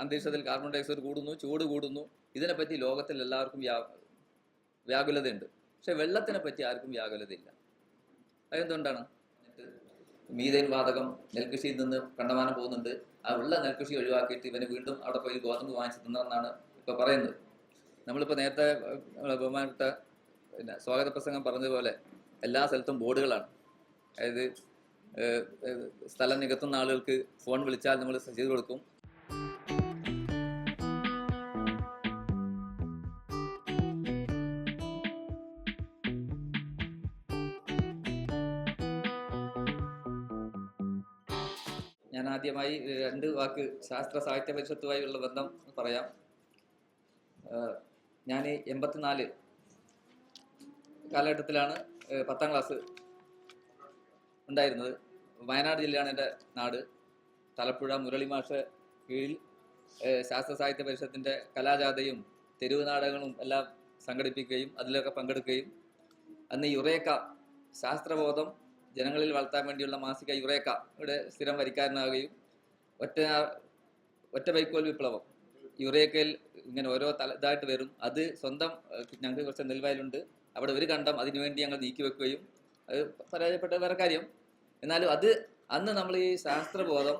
അന്തരീക്ഷത്തിൽ carbon dioxide കൂടുന്നു ചൂട് കൂടുന്നു. ഇതിനെപ്പറ്റി ലോകത്തിൽ എല്ലാവർക്കും വ്യാ വ്യാകുലതയുണ്ട്. പക്ഷെ വെള്ളത്തിനെ പറ്റി ആർക്കും വ്യാകുലതയില്ല. അതെന്തുകൊണ്ടാണ്? മീതയിൽ വാതകം നെൽകൃഷിയിൽ നിന്ന് കണ്ടമാനം പോകുന്നുണ്ട്. ആ ഉള്ള നെൽകൃഷി ഒഴിവാക്കിയിട്ട് ഇവന് വീണ്ടും അവിടെ പോയി ഗോതമ്പ് വാങ്ങിച്ച് തിന്നണമെന്നാണ് ഇപ്പൊ പറയുന്നത്. നമ്മളിപ്പോ നേരത്തെ ബഹുമാനപ്പെട്ട പിന്നെ സ്വാഗത പ്രസംഗം പറഞ്ഞതുപോലെ എല്ലാ സ്ഥലത്തും ബോർഡുകളാണ്. അതായത് സ്ഥലം നികത്തുന്ന ആളുകൾക്ക് ഫോൺ വിളിച്ചാൽ നമ്മൾ ചെയ്തു കൊടുക്കും. രണ്ട് വാക്ക് ശാസ്ത്ര സാഹിത്യ പരിഷത്തുമായുള്ള ബന്ധം പറയാം. ഞാൻ എൺപത്തിനാല് കാലഘട്ടത്തിലാണ് പത്താം ക്ലാസ് ഉണ്ടായിരുന്നത്. വയനാട് ജില്ലയാണ് എന്റെ നാട്. തലപ്പുഴ മുരളി മാഷ കീഴിൽ ശാസ്ത്ര സാഹിത്യ പരിഷത്തിന്റെ കലാജാഥയും തെരുവ് നാടകങ്ങളും എല്ലാം സംഘടിപ്പിക്കുകയും അതിലൊക്കെ പങ്കെടുക്കുകയും അന്ന് യുറേക്ക ശാസ്ത്രബോധം ജനങ്ങളിൽ വളർത്താൻ വേണ്ടിയുള്ള മാസിക യുറേക്ക ഇവിടെ സ്ഥിരം വരിക്കാരനാവുകയും ഒറ്റ ഒറ്റ വൈക്കോൽ വിപ്ലവം. യുറേക്കയിൽ ഇങ്ങനെ ഓരോ തല ഇതായിട്ട് വരും. അത് സ്വന്തം ഞങ്ങൾക്ക് കുറച്ച് നെൽവയലുണ്ട്. അവിടെ ഒരു കണ്ടം അതിനുവേണ്ടി ഞങ്ങൾ നീക്കി വെക്കുകയും അത് പരാജയപ്പെട്ട വേറെ കാര്യം. എന്നാലും അത് അന്ന് നമ്മൾ ഈ ശാസ്ത്രബോധം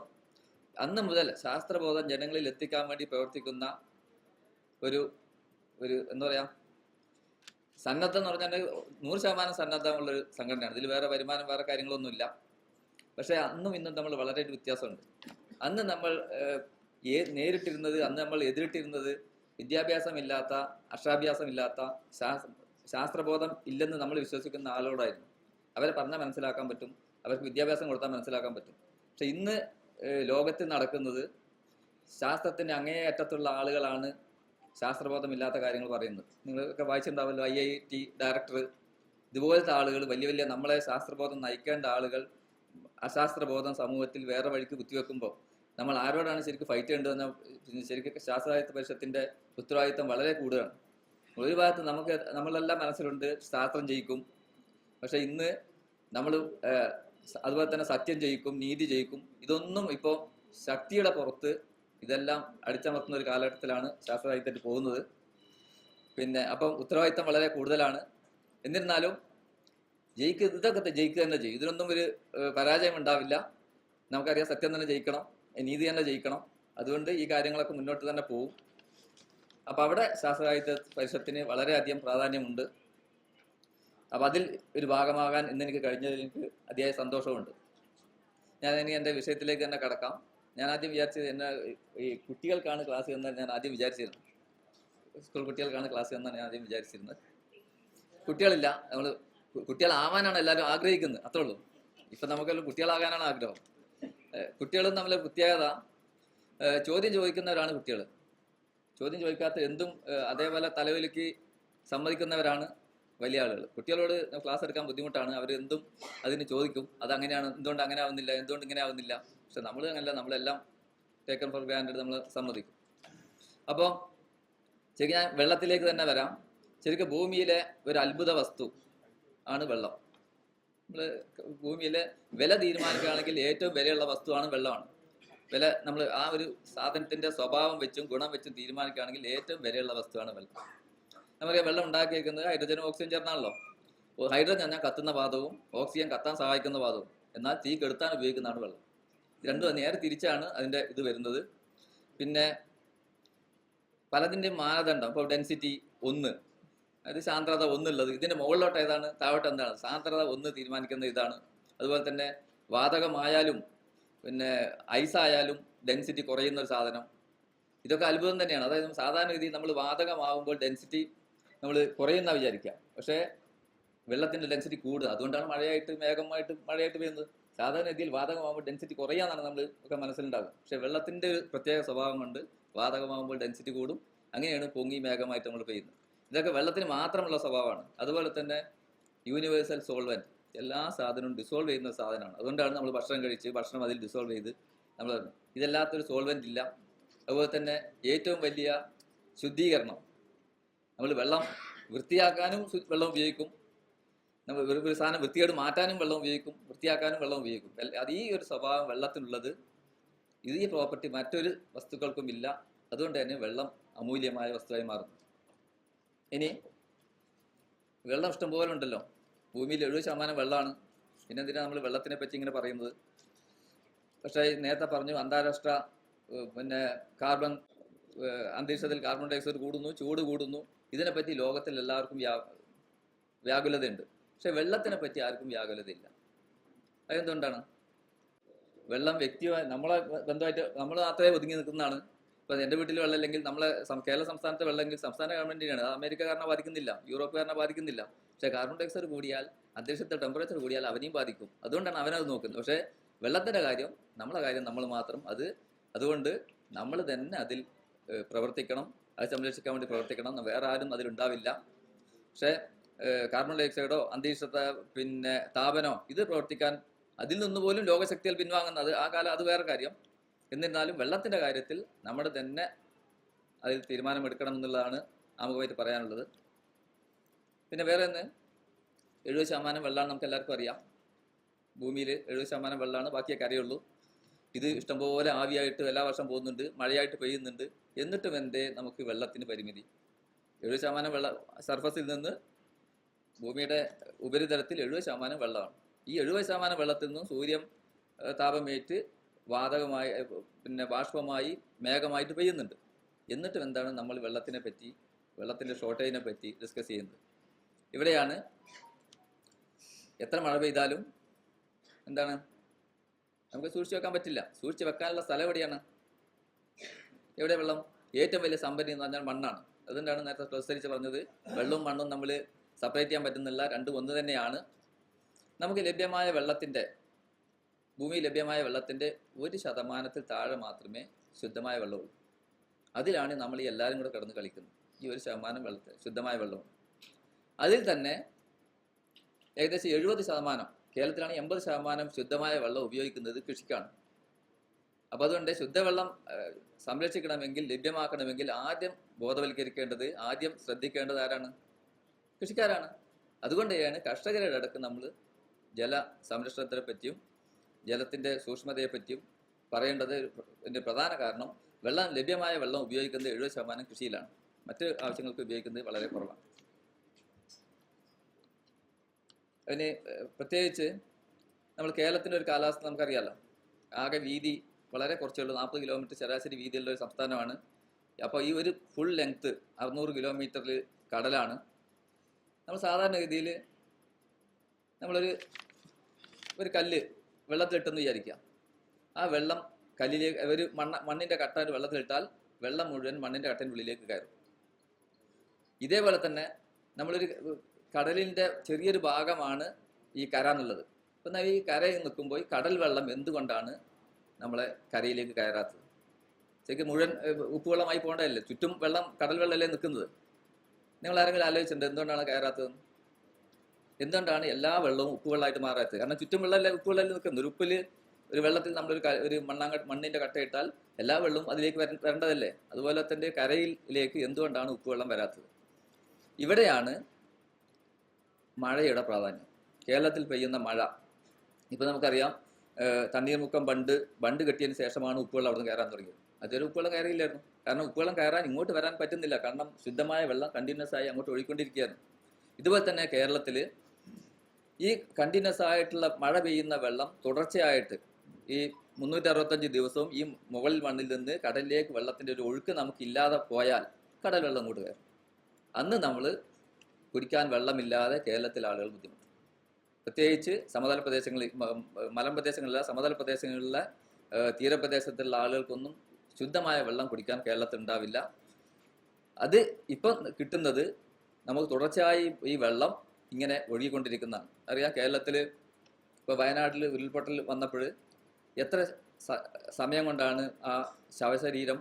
അന്ന് മുതൽ ശാസ്ത്രബോധം ജനങ്ങളിൽ എത്തിക്കാൻ വേണ്ടി പ്രവർത്തിക്കുന്ന ഒരു ഒരു എന്താ പറയാ സന്നദ്ധം എന്ന് പറഞ്ഞാൽ നൂറ് ശതമാനം സന്നദ്ധമുള്ളൊരു സംഘടനയാണ്. ഇതിൽ വേറെ വരുമാനം വേറെ കാര്യങ്ങളൊന്നുമില്ല. പക്ഷേ അന്നും ഇന്നും നമ്മൾ വളരെ വ്യത്യാസമുണ്ട്. അന്ന് നമ്മൾ നേരിട്ടിരുന്നത് അന്ന് നമ്മൾ എതിരിട്ടിരുന്നത് വിദ്യാഭ്യാസമില്ലാത്ത അക്ഷരാഭ്യാസമില്ലാത്ത ശാസ്ത്രബോധം ഇല്ലെന്ന് നമ്മൾ വിശ്വസിക്കുന്ന ആളോടായിരുന്നു. അവരെ പറഞ്ഞാൽ മനസ്സിലാക്കാൻ പറ്റും അവർക്ക് വിദ്യാഭ്യാസം കൊടുത്താൽ മനസ്സിലാക്കാൻ പറ്റും. പക്ഷെ ഇന്ന് ലോകത്ത് ലോകത്തിൽ നടക്കുന്നത് അങ്ങേ അങ്ങേയറ്റത്തുള്ള ആളുകളാണ് ശാസ്ത്രബോധമില്ലാത്ത കാര്യങ്ങൾ പറയുന്നത്. നിങ്ങളൊക്കെ വായിച്ചിട്ടുണ്ടാവല്ലോ ഐ ഐ ടി ഡയറക്ടർ. ഇതുപോലത്തെ ആളുകൾ വലിയ വലിയ നമ്മളെ ശാസ്ത്രബോധം നയിക്കേണ്ട ആളുകൾ അശാസ്ത്രബോധം സമൂഹത്തിൽ വേറെ വഴിക്ക് കുത്തിവെക്കുമ്പോൾ നമ്മൾ ആരോടാണ് ശരിക്കും ഫൈറ്റ് ചെയ്യേണ്ടതെന്ന് ശരിക്കും ശാസ്ത്രാഹിത്യ പരിഷത്തിന്റെ ഉത്തരവാദിത്തം വളരെ കൂടുതലാണ്. ഒരു ഭാഗത്ത് നമുക്ക് നമ്മളെല്ലാം മനസ്സിലുണ്ട് ശാസ്ത്രം ജയിക്കും. പക്ഷെ ഇന്ന് നമ്മൾ അതുപോലെ തന്നെ സത്യം ജയിക്കും നീതി ജയിക്കും. ഇതൊന്നും ഇപ്പോൾ ശക്തിയുടെ പുറത്ത് ഇതെല്ലാം അടിച്ചമർത്തുന്ന ഒരു കാലഘട്ടത്തിലാണ് ശാസ്ത്രസാഹിത്യത്തിൽ പോകുന്നത്. പിന്നെ അപ്പം ഉത്തരവാദിത്തം വളരെ കൂടുതലാണ്. എന്നിരുന്നാലും ജയിക്കുക ഇതൊക്കെ ജയിക്കുക തന്നെ ചെയ്യും. ഇതിനൊന്നും ഒരു പരാജയം ഉണ്ടാവില്ല നമുക്കറിയാം സത്യം തന്നെ ജയിക്കണം. നീതി തന്നെ ജയിക്കണം. അതുകൊണ്ട് ഈ കാര്യങ്ങളൊക്കെ മുന്നോട്ട് തന്നെ പോകും അപ്പൊ അവിടെ ശാസ്ത്രസാഹിത്യ പരിഷത്തിന് വളരെയധികം പ്രാധാന്യമുണ്ട്. അപ്പൊ അതിൽ ഒരു ഭാഗമാകാൻ ഇന്ന് എനിക്ക് കഴിഞ്ഞതിൽ എനിക്ക് അതിയായ സന്തോഷമുണ്ട് ഞാൻ ഇനി എന്റെ വിഷയത്തിലേക്ക് തന്നെ കടക്കാം. ഞാൻ ആദ്യം വിചാരിച്ചത് എന്നെ ഈ കുട്ടികൾക്കാണ് ക്ലാസ് എന്ന് ഞാൻ ആദ്യം വിചാരിച്ചിരുന്നത് സ്കൂൾ കുട്ടികൾക്കാണ് ക്ലാസ് എന്നാണ് ഞാൻ ആദ്യം വിചാരിച്ചിരുന്നത്. കുട്ടികളില്ല. നമ്മൾ കുട്ടികളാവാനാണ് എല്ലാവരും ആഗ്രഹിക്കുന്നത്. അത്രേ ഉള്ളൂ. ഇപ്പൊ നമുക്കെല്ലാം കുട്ടികളാകാനാണ് ആഗ്രഹം. കുട്ടികളും തമ്മിലെ പ്രത്യേകത ചോദ്യം ചോദിക്കുന്നവരാണ് കുട്ടികൾ ചോദ്യം ചോദിക്കാത്ത എന്തും അതേപോലെ തലവിലേക്ക് സമ്മതിക്കുന്നവരാണ് വലിയ ആളുകൾ കുട്ടികളോട് ക്ലാസ് എടുക്കാൻ ബുദ്ധിമുട്ടാണ്. അവർ എന്തും അതിന് ചോദിക്കും. അത് അങ്ങനെയാണ് എന്തുകൊണ്ട് അങ്ങനെ ആവുന്നില്ല എന്തുകൊണ്ട് ഇങ്ങനെ ആവുന്നില്ല. പക്ഷെ നമ്മൾ അങ്ങനെയല്ല നമ്മളെല്ലാം ടേക്കൺ ഫോർ ഗ്രാൻഡ് നമ്മൾ സമ്മതിക്കും. അപ്പോൾ ശരിക്കും ഞാൻ വെള്ളത്തിലേക്ക് തന്നെ വരാം. ശരിക്കും ഭൂമിയിലെ ഒരു അത്ഭുത വസ്തു ആണ് വെള്ളം. നമ്മൾ ഭൂമിയിലെ വില തീരുമാനിക്കുകയാണെങ്കിൽ ഏറ്റവും വിലയുള്ള വസ്തുവാണ് വെള്ളമാണ്. വില നമ്മൾ ആ ഒരു സാധനത്തിന്റെ സ്വഭാവം വെച്ചും ഗുണം വെച്ചും തീരുമാനിക്കുകയാണെങ്കിൽ ഏറ്റവും വിലയുള്ള വസ്തുവാണ് വെള്ളം. നമുക്ക് വെള്ളം ഉണ്ടാക്കിയേക്കുന്നത് ഹൈഡ്രജനും ഓക്സിജൻ ചേർന്നാണല്ലോ. ഹൈഡ്രജൻ എന്നാൽ കത്തുന്ന പാദവും ഓക്സിജൻ കത്താൻ സഹായിക്കുന്ന പാദവും എന്നാൽ തീ കെടുത്താൻ ഉപയോഗിക്കുന്നതാണ് വെള്ളം. രണ്ടും നേരെ തിരിച്ചാണ് അതിന്റെ ഇത് വരുന്നത്. പിന്നെ പലതിന്റെയും മാനദണ്ഡം. ഇപ്പോൾ ഡെൻസിറ്റി ഒന്ന്. അത് സാന്ദ്രത ഒന്നുള്ളത്. ഇതിന്റെ മുകളിലോട്ട് ഏതാണ്? താഴോട്ട് എന്താണ്? സാന്ദ്രത ഒന്ന് തീരുമാനിക്കുന്ന ഇതാണ്. അതുപോലെ തന്നെ വാതകമായാലും പിന്നെ ഐസ് ആയാലും ഡെൻസിറ്റി കുറയുന്ന ഒരു സാധനം. ഇതൊക്കെ അത്ഭുതം തന്നെയാണ്. അതായത് സാധാരണ രീതിയിൽ നമ്മൾ വാതകമാകുമ്പോൾ ഡെൻസിറ്റി നമ്മൾ കുറയുന്ന വിചാരിക്കുക. പക്ഷേ വെള്ളത്തിന്റെ ഡെൻസിറ്റി കൂടുക. അതുകൊണ്ടാണ് മഴയായിട്ട് മേഘമായിട്ട് മഴയായിട്ട് പെയ്യുന്നത്. സാധാരണ രീതിയിൽ വാതകമാകുമ്പോൾ ഡെൻസിറ്റി കുറയാന്നാണ് നമ്മൾ ഒക്കെ മനസ്സിലുണ്ടാകും പക്ഷെ വെള്ളത്തിന്റെ ഒരു പ്രത്യേക സ്വഭാവം കൊണ്ട് വാതകമാകുമ്പോൾ ഡെൻസിറ്റി കൂടും. അങ്ങനെയാണ് പൊങ്ങി മേഘമായിട്ട് നമ്മൾ പെയ്യുന്നത്. ഇതൊക്കെ വെള്ളത്തിന് മാത്രമുള്ള സ്വഭാവമാണ്. അതുപോലെ തന്നെ യൂണിവേഴ്സൽ സോൾവന്റ് എല്ലാ സാധനവും ഡിസോൾവ് ചെയ്യുന്ന സാധനമാണ്. അതുകൊണ്ടാണ് നമ്മൾ ഭക്ഷണം കഴിച്ച് ഭക്ഷണം അതിൽ ഡിസോൾവ് ചെയ്ത് നമ്മൾ ഇതല്ലാത്തൊരു സോൾവന്റ് ഇല്ല. അതുപോലെ തന്നെ ഏറ്റവും വലിയ ശുദ്ധീകരണം നമ്മൾ വെള്ളം വൃത്തിയാക്കാനും വെള്ളം ഉപയോഗിക്കും. നമ്മൾ ഒരു സാധനം വൃത്തിയോട് മാറ്റാനും വെള്ളം ഉപയോഗിക്കും. വൃത്തിയാക്കാനും വെള്ളം ഉപയോഗിക്കും. അത് ഈ ഒരു സ്വഭാവം വെള്ളത്തിനുള്ളത് ഇത് ഈ പ്രോപ്പർട്ടി മറ്റൊരു വസ്തുക്കൾക്കും ഇല്ല. അതുകൊണ്ട് തന്നെ വെള്ളം അമൂല്യമായ വസ്തുവായി മാറുന്നു. ഇനി വെള്ളം ഇഷ്ടംപോലെ ഉണ്ടല്ലോ. ഭൂമിയിൽ എഴുപത് ശതമാനം വെള്ളമാണ്. എന്തിനാ നമ്മൾ വെള്ളത്തിനെ പറ്റി ഇങ്ങനെ പറയുന്നത്? പക്ഷേ നേരത്തെ പറഞ്ഞു അന്താരാഷ്ട്ര പിന്നെ കാർബൺ അന്തരീക്ഷത്തിൽ കാർബൺ ഡയോക്സൈഡ് കൂടുന്നു ചൂട് കൂടുന്നു. ഇതിനെപ്പറ്റി ലോകത്തിൽ എല്ലാവർക്കും വ്യാ വ്യാകുലതയുണ്ട്. പക്ഷെ വെള്ളത്തിനെ പറ്റി ആർക്കും വ്യാകുലതയില്ല. അതെന്തുകൊണ്ടാണ്? വെള്ളം വ്യക്തിയുമായി നമ്മളെ ബന്ധമായിട്ട് നമ്മൾ മാത്രമേ ഒതുങ്ങി നിൽക്കുന്നതാണ്. ഇപ്പൊ എന്റെ വീട്ടിൽ വെള്ളം ഇല്ലെങ്കിൽ നമ്മളെ കേരള സംസ്ഥാനത്തെ വെള്ളമെങ്കിൽ സംസ്ഥാന ഗവൺമെന്റിനാണ് അത് അമേരിക്കക്കാരനെ ബാധിക്കുന്നില്ല. യൂറോപ്പുകാരനെ ബാധിക്കുന്നില്ല. പക്ഷെ കാർബൺ ഡയോക്സൈഡ് കൂടിയാൽ അന്തരീക്ഷത്തെ ടെമ്പറേച്ചർ കൂടിയാൽ അവനെയും ബാധിക്കും. അതുകൊണ്ടാണ് അവനത് നോക്കുന്നത്. പക്ഷേ വെള്ളത്തിന്റെ കാര്യം നമ്മളെ കാര്യം നമ്മൾ മാത്രം അത് അതുകൊണ്ട് നമ്മൾ തന്നെ അതിൽ പ്രവർത്തിക്കണം. അത് സംരക്ഷിക്കാൻ വേണ്ടി പ്രവർത്തിക്കണം. വേറെ ആരും അതിലുണ്ടാവില്ല പക്ഷേ കാർബൺ കാർബൺ ഡയോക്സൈഡോ അന്തരീക്ഷത്തെ പിന്നെ താപനോ ഇത് പ്രവർത്തിക്കാൻ അതിൽ നിന്ന് പോലും ലോകശക്തികൾ പിൻവാങ്ങുന്നത് ആ കാലം അത് വേറെ കാര്യം. എന്നിരുന്നാലും വെള്ളത്തിന്റെ കാര്യത്തിൽ നമ്മൾ തന്നെ അതിൽ തീരുമാനമെടുക്കണം എന്നുള്ളതാണ് ആമുഖമായിട്ട് പറയാനുള്ളത്. പിന്നെ വേറെ ഒന്ന് എഴുപത് ശതമാനം വെള്ളമാണ് നമുക്ക് എല്ലാവർക്കും അറിയാം. ഭൂമിയിൽ എഴുപത് ശതമാനം വെള്ളമാണ് ബാക്കിയൊക്കെ അറിയുള്ളൂ. ഇത് ഇഷ്ടംപോലെ ആവിയായിട്ട് എല്ലാ വർഷം പോകുന്നുണ്ട് മഴയായിട്ട് പെയ്യുന്നുണ്ട്. എന്നിട്ടും എന്തേ നമുക്ക് വെള്ളത്തിന് പരിമിതി. എഴുപത് ശതമാനം വെള്ള സർഫസിൽ നിന്ന് ഭൂമിയുടെ ഉപരിതലത്തിൽ എഴുപത് ശതമാനം വെള്ളമാണ്. ഈ എഴുപത് ശതമാനം വെള്ളത്തിൽ നിന്നും സൂര്യൻ താപമേറ്റ് വാതകമായി പിന്നെ ബാഷ്പമായി മേഘമായിട്ട് പെയ്യുന്നുണ്ട്. എന്നിട്ടും എന്താണ് നമ്മൾ വെള്ളത്തിനെ പറ്റി വെള്ളത്തിന്റെ ഷോർട്ടേജിനെ പറ്റി ഡിസ്കസ് ചെയ്യുന്നത്. ഇവിടെയാണ് എത്ര മഴ പെയ്താലും എന്താണ്? നമുക്ക് സൂക്ഷിച്ചു വെക്കാൻ പറ്റില്ല. സൂക്ഷിച്ചു വെക്കാനുള്ള സ്ഥലം എവിടെയാണ്? എവിടെ വെള്ളം? ഏറ്റവും വലിയ സമ്പന്നി എന്ന് പറഞ്ഞാൽ മണ്ണാണ്. അതുകൊണ്ടാണ് നേരത്തെ പ്രസരിച്ച് പറഞ്ഞത് വെള്ളവും മണ്ണും നമ്മൾ സെപ്പറേറ്റ് ചെയ്യാൻ പറ്റുന്നില്ല. രണ്ടും ഒന്ന് തന്നെയാണ്. നമുക്ക് ലഭ്യമായ വെള്ളത്തിന്റെ ഭൂമിയിൽ ലഭ്യമായ വെള്ളത്തിന്റെ ഒരു ശതമാനത്തിൽ താഴെ മാത്രമേ ശുദ്ധമായ വെള്ളമുള്ളൂ. അതിലാണ് നമ്മൾ ഈ എല്ലാവരും കൂടെ കിടന്ന് കളിക്കുന്നത്. ഈ ഒരു ശതമാനം വെള്ളത്തിൽ ശുദ്ധമായ വെള്ളവും. അതിൽ തന്നെ ഏകദേശം എഴുപത് ശതമാനം കേരളത്തിലാണ് എൺപത് ശതമാനം ശുദ്ധമായ വെള്ളം ഉപയോഗിക്കുന്നത് കൃഷിക്കാണ്. അപ്പോൾ അതുകൊണ്ട് ശുദ്ധവെള്ളം സംരക്ഷിക്കണമെങ്കിൽ ലഭ്യമാക്കണമെങ്കിൽ ആദ്യം ബോധവൽക്കരിക്കേണ്ടത് ആദ്യം ശ്രദ്ധിക്കേണ്ടത് ആരാണ്? കൃഷിക്കാരാണ്. അതുകൊണ്ടാണ് കർഷകരുടെ അടക്കം നമ്മൾ ജല സംരക്ഷണത്തിനെ പറ്റിയും ജലത്തിന്റെ സൂക്ഷ്മതയെപ്പറ്റിയും പറയേണ്ടത് ഇതിന്റെ പ്രധാന കാരണം വെള്ളം ലഭ്യമായ വെള്ളം ഉപയോഗിക്കുന്നത് എഴുപത് ശതമാനം കൃഷിയിലാണ്. മറ്റ് ആവശ്യങ്ങൾക്ക് ഉപയോഗിക്കുന്നത് വളരെ കുറവാണ്. അതിന് പ്രത്യേകിച്ച് നമ്മൾ കേരളത്തിന്റെ ഒരു കാലാവസ്ഥ നമുക്കറിയാലോ. ആകെ വീതി വളരെ കുറച്ചേ ഉള്ളൂ. നാൽപ്പത് കിലോമീറ്റർ ശരാശരി വീതിയുള്ള ഒരു സംസ്ഥാനമാണ്. അപ്പോൾ ഈ ഒരു ഫുൾ ലെങ്ത്ത് അറുന്നൂറ് കിലോമീറ്ററിൽ കടലാണ്. നമ്മൾ സാധാരണഗതിയിൽ നമ്മളൊരു ഒരു കല്ല് വെള്ളത്തിലിട്ടെന്ന് വിചാരിക്കുക. ആ വെള്ളം കല്ലിലേക്ക് ഒരു മണ്ണ മണ്ണിന്റെ കട്ട ഒരു വെള്ളത്തിലിട്ടാൽ വെള്ളം മുഴുവൻ മണ്ണിന്റെ കട്ടന്റെ ഉള്ളിലേക്ക് കയറും. ഇതേപോലെ തന്നെ നമ്മളൊരു കടലിന്റെ ചെറിയൊരു ഭാഗമാണ് ഈ കര എന്നുള്ളത്. അപ്പം ഈ കരയിൽ നിൽക്കുമ്പോൾ ഈ കടൽ വെള്ളം എന്തുകൊണ്ടാണ് നമ്മളെ കരയിലേക്ക് കയറാത്തത്? ശരിക്കും മുഴുവൻ ഉപ്പുവെള്ളമായി പോകേണ്ടതല്ലേ? ചുറ്റും വെള്ളം കടൽ വെള്ളമല്ലേ നിൽക്കുന്നത്? നിങ്ങൾ ആരെങ്കിലും ആലോചിച്ചിട്ടുണ്ട് എന്തുകൊണ്ടാണ് കയറാത്തത് എന്തുകൊണ്ടാണ് എല്ലാ വെള്ളവും ഉപ്പുവെള്ളമായിട്ട് മാറാത്തത്? കാരണം ചുറ്റും വെള്ളമല്ല ഉപ്പുവെള്ളം നിൽക്കുന്നത്. ഒരു ഉപ്പിൽ ഒരു വെള്ളത്തിൽ നമ്മളൊരു ഒരു മണ്ണാങ്ക മണ്ണിന്റെ കട്ട ഇട്ടാൽ എല്ലാ വെള്ളവും അതിലേക്ക് വര- വരേണ്ടതല്ലേ? അതുപോലെ തന്നെ കരയിലേക്ക് എന്തുകൊണ്ടാണ് ഉപ്പുവെള്ളം വരാത്തത്? ഇവിടെയാണ് മഴയുടെ പ്രാധാന്യം. കേരളത്തിൽ പെയ്യുന്ന മഴ. ഇപ്പൊ നമുക്കറിയാം തണ്ണീർമുക്കം ബണ്ട് ബണ്ട് കെട്ടിയതിന് ശേഷമാണ് ഉപ്പുവെള്ളം അവിടെ നിന്ന് കയറാൻ തുടങ്ങിയത്. അതുവരെ ഉപ്പുവെള്ളം കയറിയില്ലായിരുന്നു. കാരണം ഉപ്പുവെള്ളം കയറാൻ ഇങ്ങോട്ട് വരാൻ പറ്റുന്നില്ല. കാരണം ശുദ്ധമായ വെള്ളം കണ്ടിന്യൂസ് ആയി അങ്ങോട്ട് ഒഴുകിക്കൊണ്ടിരിക്കുകയാണ്. ഇതുപോലെ തന്നെ കേരളത്തിൽ ഈ കണ്ടിന്യൂസ് ആയിട്ടുള്ള മഴ പെയ്യുന്ന വെള്ളം തുടർച്ചയായിട്ട് ഈ മുന്നൂറ്റി അറുപത്തഞ്ച് ദിവസവും ഈ മുകളിൽ മണ്ണിൽ നിന്ന് കടലിലേക്ക് വെള്ളത്തിന്റെ ഒരു ഒഴുക്ക് നമുക്കില്ലാതെ പോയാൽ കടൽ വെള്ളം അങ്ങോട്ട് വരും അന്ന് നമ്മൾ കുടിക്കാൻ വെള്ളമില്ലാതെ കേരളത്തിലെ ആളുകൾ ബുദ്ധിമുട്ടും. പ്രത്യേകിച്ച് സമതല പ്രദേശങ്ങളിൽ മലം പ്രദേശങ്ങളിലെ സമതല പ്രദേശങ്ങളിലെ തീരപ്രദേശത്തുള്ള ആളുകൾക്കൊന്നും ശുദ്ധമായ വെള്ളം കുടിക്കാൻ കേരളത്തിൽ ഉണ്ടാവില്ല. അത് ഇപ്പം കിട്ടുന്നത് നമുക്ക് തുടർച്ചയായി ഈ വെള്ളം ഇങ്ങനെ ഒഴുകിക്കൊണ്ടിരിക്കുന്നതാണ് അറിയാം കേരളത്തിൽ ഇപ്പോൾ വയനാട്ടിൽ ഉരുൾപൊട്ടൽ വന്നപ്പോൾ എത്ര സമയം കൊണ്ടാണ് ആ ശവശരീരം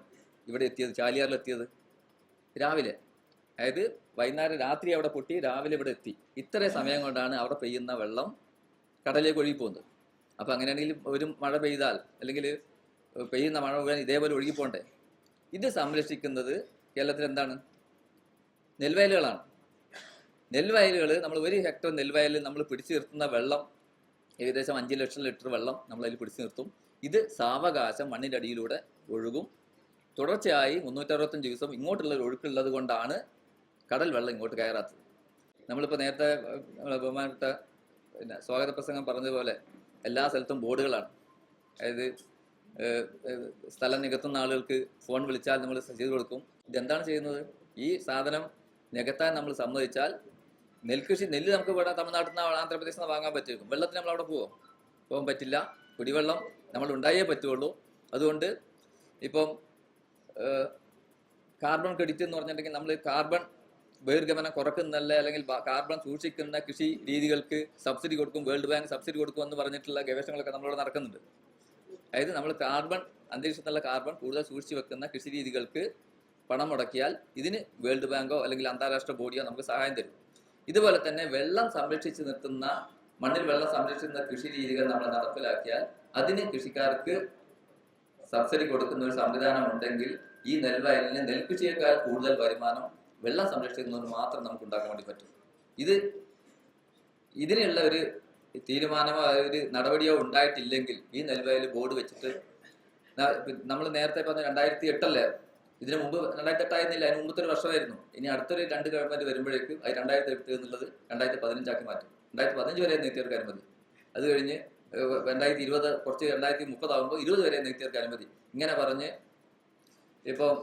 ഇവിടെ എത്തിയത് ചാലിയാറിൽ എത്തിയത്? രാവിലെ. അതായത് വൈകുന്നേരം രാത്രി അവിടെ പൊട്ടി രാവിലെ ഇവിടെ എത്തി. ഇത്ര സമയം കൊണ്ടാണ് അവിടെ പെയ്യുന്ന വെള്ളം കടലിലേക്ക് ഒഴുകി പോകുന്നത്. അപ്പം അങ്ങനെയാണെങ്കിൽ ഒരു മഴ പെയ്താൽ അല്ലെങ്കിൽ പെയ്യുന്ന മഴ മുഴുവൻ ഇതേപോലെ ഒഴുകിപ്പോണ്ടേ ഇത് സംരക്ഷിക്കുന്നത് കേരളത്തിൽ എന്താണ് നെൽവയലുകളാണ് നെൽവയലുകൾ നമ്മൾ ഒരു ഹെക്ടർ നെൽവയലിൽ നമ്മൾ പിടിച്ചു നിർത്തുന്ന വെള്ളം ഏകദേശം അഞ്ച് ലക്ഷം ലിറ്റർ വെള്ളം നമ്മൾ അതിൽ പിടിച്ചു നിർത്തും. ഇത് സാവകാശം മണ്ണിന്റെ അടിയിലൂടെ ഒഴുകും. തുടർച്ചയായി മുന്നൂറ്ററുപത്തഞ്ച് ദിവസം ഇങ്ങോട്ടുള്ള ഒരു ഒഴുക്കുള്ളത് കൊണ്ടാണ് കടൽ വെള്ളം ഇങ്ങോട്ട് കയറാത്തത്. നമ്മളിപ്പോൾ നേരത്തെ ബഹുമാനപ്പെട്ട പിന്നെ സ്വാഗത പ്രസംഗം പറഞ്ഞതുപോലെ എല്ലാ സ്ഥലത്തും ബോർഡുകളാണ്. അതായത് സ്ഥലം നികത്തുന്ന ആളുകൾക്ക് ഫോൺ വിളിച്ചാൽ നമ്മൾ ചെയ്തു കൊടുക്കും. ഇതെന്താണ് ചെയ്യുന്നത്? ഈ സാധനം നികത്താൻ നമ്മൾ സമ്മതിച്ചാൽ നെൽകൃഷി നെല്ല് നമുക്ക് ഇവിടെ തമിഴ്നാട്ടിൽ നിന്ന് ആന്ധ്രാപ്രദേശിൽ നിന്ന് വാങ്ങാൻ പറ്റും. വെള്ളത്തിന് നമ്മൾ അവിടെ പോവോ. പോകാൻ പറ്റില്ല. കുടിവെള്ളം നമ്മൾ ഉണ്ടായേ പറ്റുള്ളൂ. അതുകൊണ്ട് ഇപ്പം കാർബൺ ക്രെഡിറ്റ് എന്ന് പറഞ്ഞിട്ടുണ്ടെങ്കിൽ നമ്മൾ കാർബൺ ബഹിർഗമനം കുറക്കുന്നല്ല അല്ലെങ്കിൽ കാർബൺ സൂക്ഷിക്കുന്ന കൃഷി രീതികൾക്ക് സബ്സിഡി കൊടുക്കും വേൾഡ് ബാങ്ക് സബ്സിഡി കൊടുക്കും എന്ന് പറഞ്ഞിട്ടുള്ള ഗവേഷണങ്ങളൊക്കെ നമ്മളിവിടെ നടക്കുന്നുണ്ട്. അതായത് നമ്മൾ കാർബൺ അന്തരീക്ഷത്തിലുള്ള കാർബൺ കൂടുതൽ സൂക്ഷിച്ചു വെക്കുന്ന കൃഷി രീതികൾക്ക് പണം മുടക്കിയാൽ ഇതിന് വേൾഡ് ബാങ്കോ അല്ലെങ്കിൽ അന്താരാഷ്ട്ര ബോഡിയോ നമുക്ക് സഹായം തരും. ഇതുപോലെ തന്നെ വെള്ളം സംരക്ഷിച്ചു നിർത്തുന്ന മണ്ണിൽ വെള്ളം സംരക്ഷിക്കുന്ന കൃഷി രീതികൾ നമ്മൾ നടപ്പിലാക്കിയാൽ അതിന് കൃഷിക്കാർക്ക് സബ്സിഡി കൊടുക്കുന്ന ഒരു സംവിധാനം ഉണ്ടെങ്കിൽ ഈ നെൽവയലിന് നെൽകൃഷിയേക്കാൾ കൂടുതൽ വരുമാനം വെള്ളം സംരക്ഷിക്കുന്നതിന് മാത്രം നമുക്ക് ഉണ്ടാക്കാൻ വേണ്ടി പറ്റും. ഇത് ഇതിനുള്ള ഒരു തീരുമാനമോ ഒരു നടപടിയോ ഉണ്ടായിട്ടില്ലെങ്കിൽ ഈ നെൽവയൽ ബോർഡ് വെച്ചിട്ട് നമ്മൾ നേരത്തെ പറഞ്ഞ രണ്ടായിരത്തി എട്ടല്ലേ? ഇതിനു മുമ്പ് രണ്ടായിരത്തി എട്ടായിരുന്നില്ല അതിന് മുമ്പത്തെ ഒരു വർഷമായിരുന്നു. ഇനി അടുത്തൊരു രണ്ട് ഗവൺമെന്റ് വരുമ്പോഴേക്കും അത് രണ്ടായിരത്തി എട്ട് എന്നുള്ളത് രണ്ടായിരത്തി പതിനഞ്ചാക്കി മാറ്റും. രണ്ടായിരത്തി പതിനഞ്ച് വരെ നീട്ടിയവർക്ക് അനുമതി അത് കഴിഞ്ഞ് രണ്ടായിരത്തി ഇരുപത് കുറച്ച് രണ്ടായിരത്തി മുപ്പതാകുമ്പോൾ ഇരുപത് വരെ നീട്ടിയവർക്ക് അനുമതി ഇങ്ങനെ പറഞ്ഞ് ഇപ്പം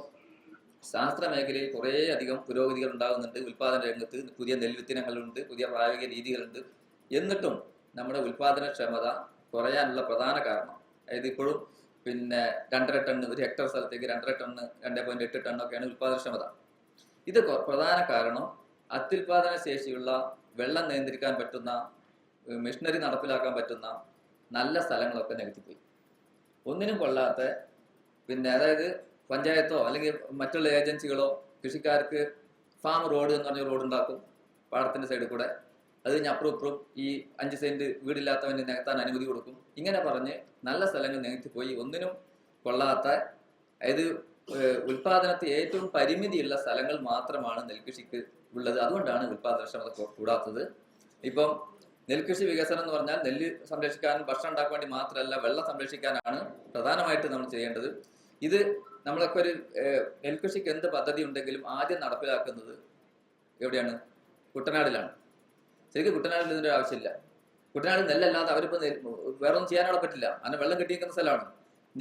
ശാസ്ത്ര മേഖലയിൽ കുറേ അധികം പുരോഗതികൾ ഉണ്ടാകുന്നുണ്ട്. ഉൽപാദന രംഗത്ത് പുതിയ നെൽവിത്തിനങ്ങളുണ്ട് പുതിയ പ്രായോഗിക രീതികളുണ്ട്. എന്നിട്ടും നമ്മുടെ ഉൽപാദനക്ഷമത കുറയാനുള്ള പ്രധാന കാരണം. അതായത് ഇപ്പോഴും പിന്നെ രണ്ടര ടണ്ണ് ഒരു ഹെക്ടർ സ്ഥലത്തേക്ക് രണ്ടര ടണ്ണ് രണ്ട് പോയിന്റ് എട്ട് ടണ്ണൊക്കെയാണ് ഉൽപാദനക്ഷമത ഇത് പ്രധാന കാരണം അത്യുൽപാദന ശേഷിയുള്ള വെള്ളം നിയന്ത്രിക്കാൻ പറ്റുന്ന മെഷീനറി നടപ്പിലാക്കാൻ പറ്റുന്ന നല്ല സ്ഥലങ്ങളൊക്കെ നികത്തിപ്പോയി. ഒന്നിനും കൊള്ളാത്ത പിന്നെ അതായത് പഞ്ചായത്തോ അല്ലെങ്കിൽ മറ്റുള്ള ഏജൻസികളോ കൃഷിക്കാർക്ക് ഫാം റോഡ് എന്ന് പറഞ്ഞ റോഡ് ഉണ്ടാക്കും പാടത്തിന്റെ സൈഡിൽ കൂടെ. അത് കഴിഞ്ഞ് അപ്പുറം ഇപ്പുറം ഈ അഞ്ച് സെന്റ് വീടില്ലാത്തവന് നികത്താൻ അനുമതി കൊടുക്കും. ഇങ്ങനെ പറഞ്ഞ് നല്ല സ്ഥലങ്ങൾ നികത്തി പോയി. ഒന്നിനും കൊള്ളാത്ത അതായത് ഉൽപാദനത്തിൽ ഏറ്റവും പരിമിതിയുള്ള സ്ഥലങ്ങൾ മാത്രമാണ് നെൽകൃഷിക്ക് ഉള്ളത്. അതുകൊണ്ടാണ് ഉൽപാദനക്ഷമത കൂടാത്തത്. ഇപ്പം നെൽകൃഷി വികസനം എന്ന് പറഞ്ഞാൽ നെല്ല് സംരക്ഷിക്കാനും ഭക്ഷണം ഉണ്ടാക്കാൻ വേണ്ടി മാത്രമല്ല വെള്ളം സംരക്ഷിക്കാനാണ് പ്രധാനമായിട്ട് നമ്മൾ ചെയ്യേണ്ടത്. ഇത് നമ്മളൊക്കെ ഒരു നെൽകൃഷിക്ക് എന്ത് പദ്ധതി ഉണ്ടെങ്കിലും ആദ്യം നടപ്പിലാക്കുന്നത് എവിടെയാണ്? കുട്ടനാടിലാണ്. ശരിക്കും കുട്ടനാട്ടിൽ ഇതിന്റെ ആവശ്യമില്ല. കുട്ടനാട് നെല്ലല്ലാതെ അവരിപ്പോ വേറൊന്നും വേറെ ഒന്നും ചെയ്യാനവിടെ പറ്റില്ല. അങ്ങനെ വെള്ളം കിട്ടിയിരിക്കുന്ന സ്ഥലമാണ്.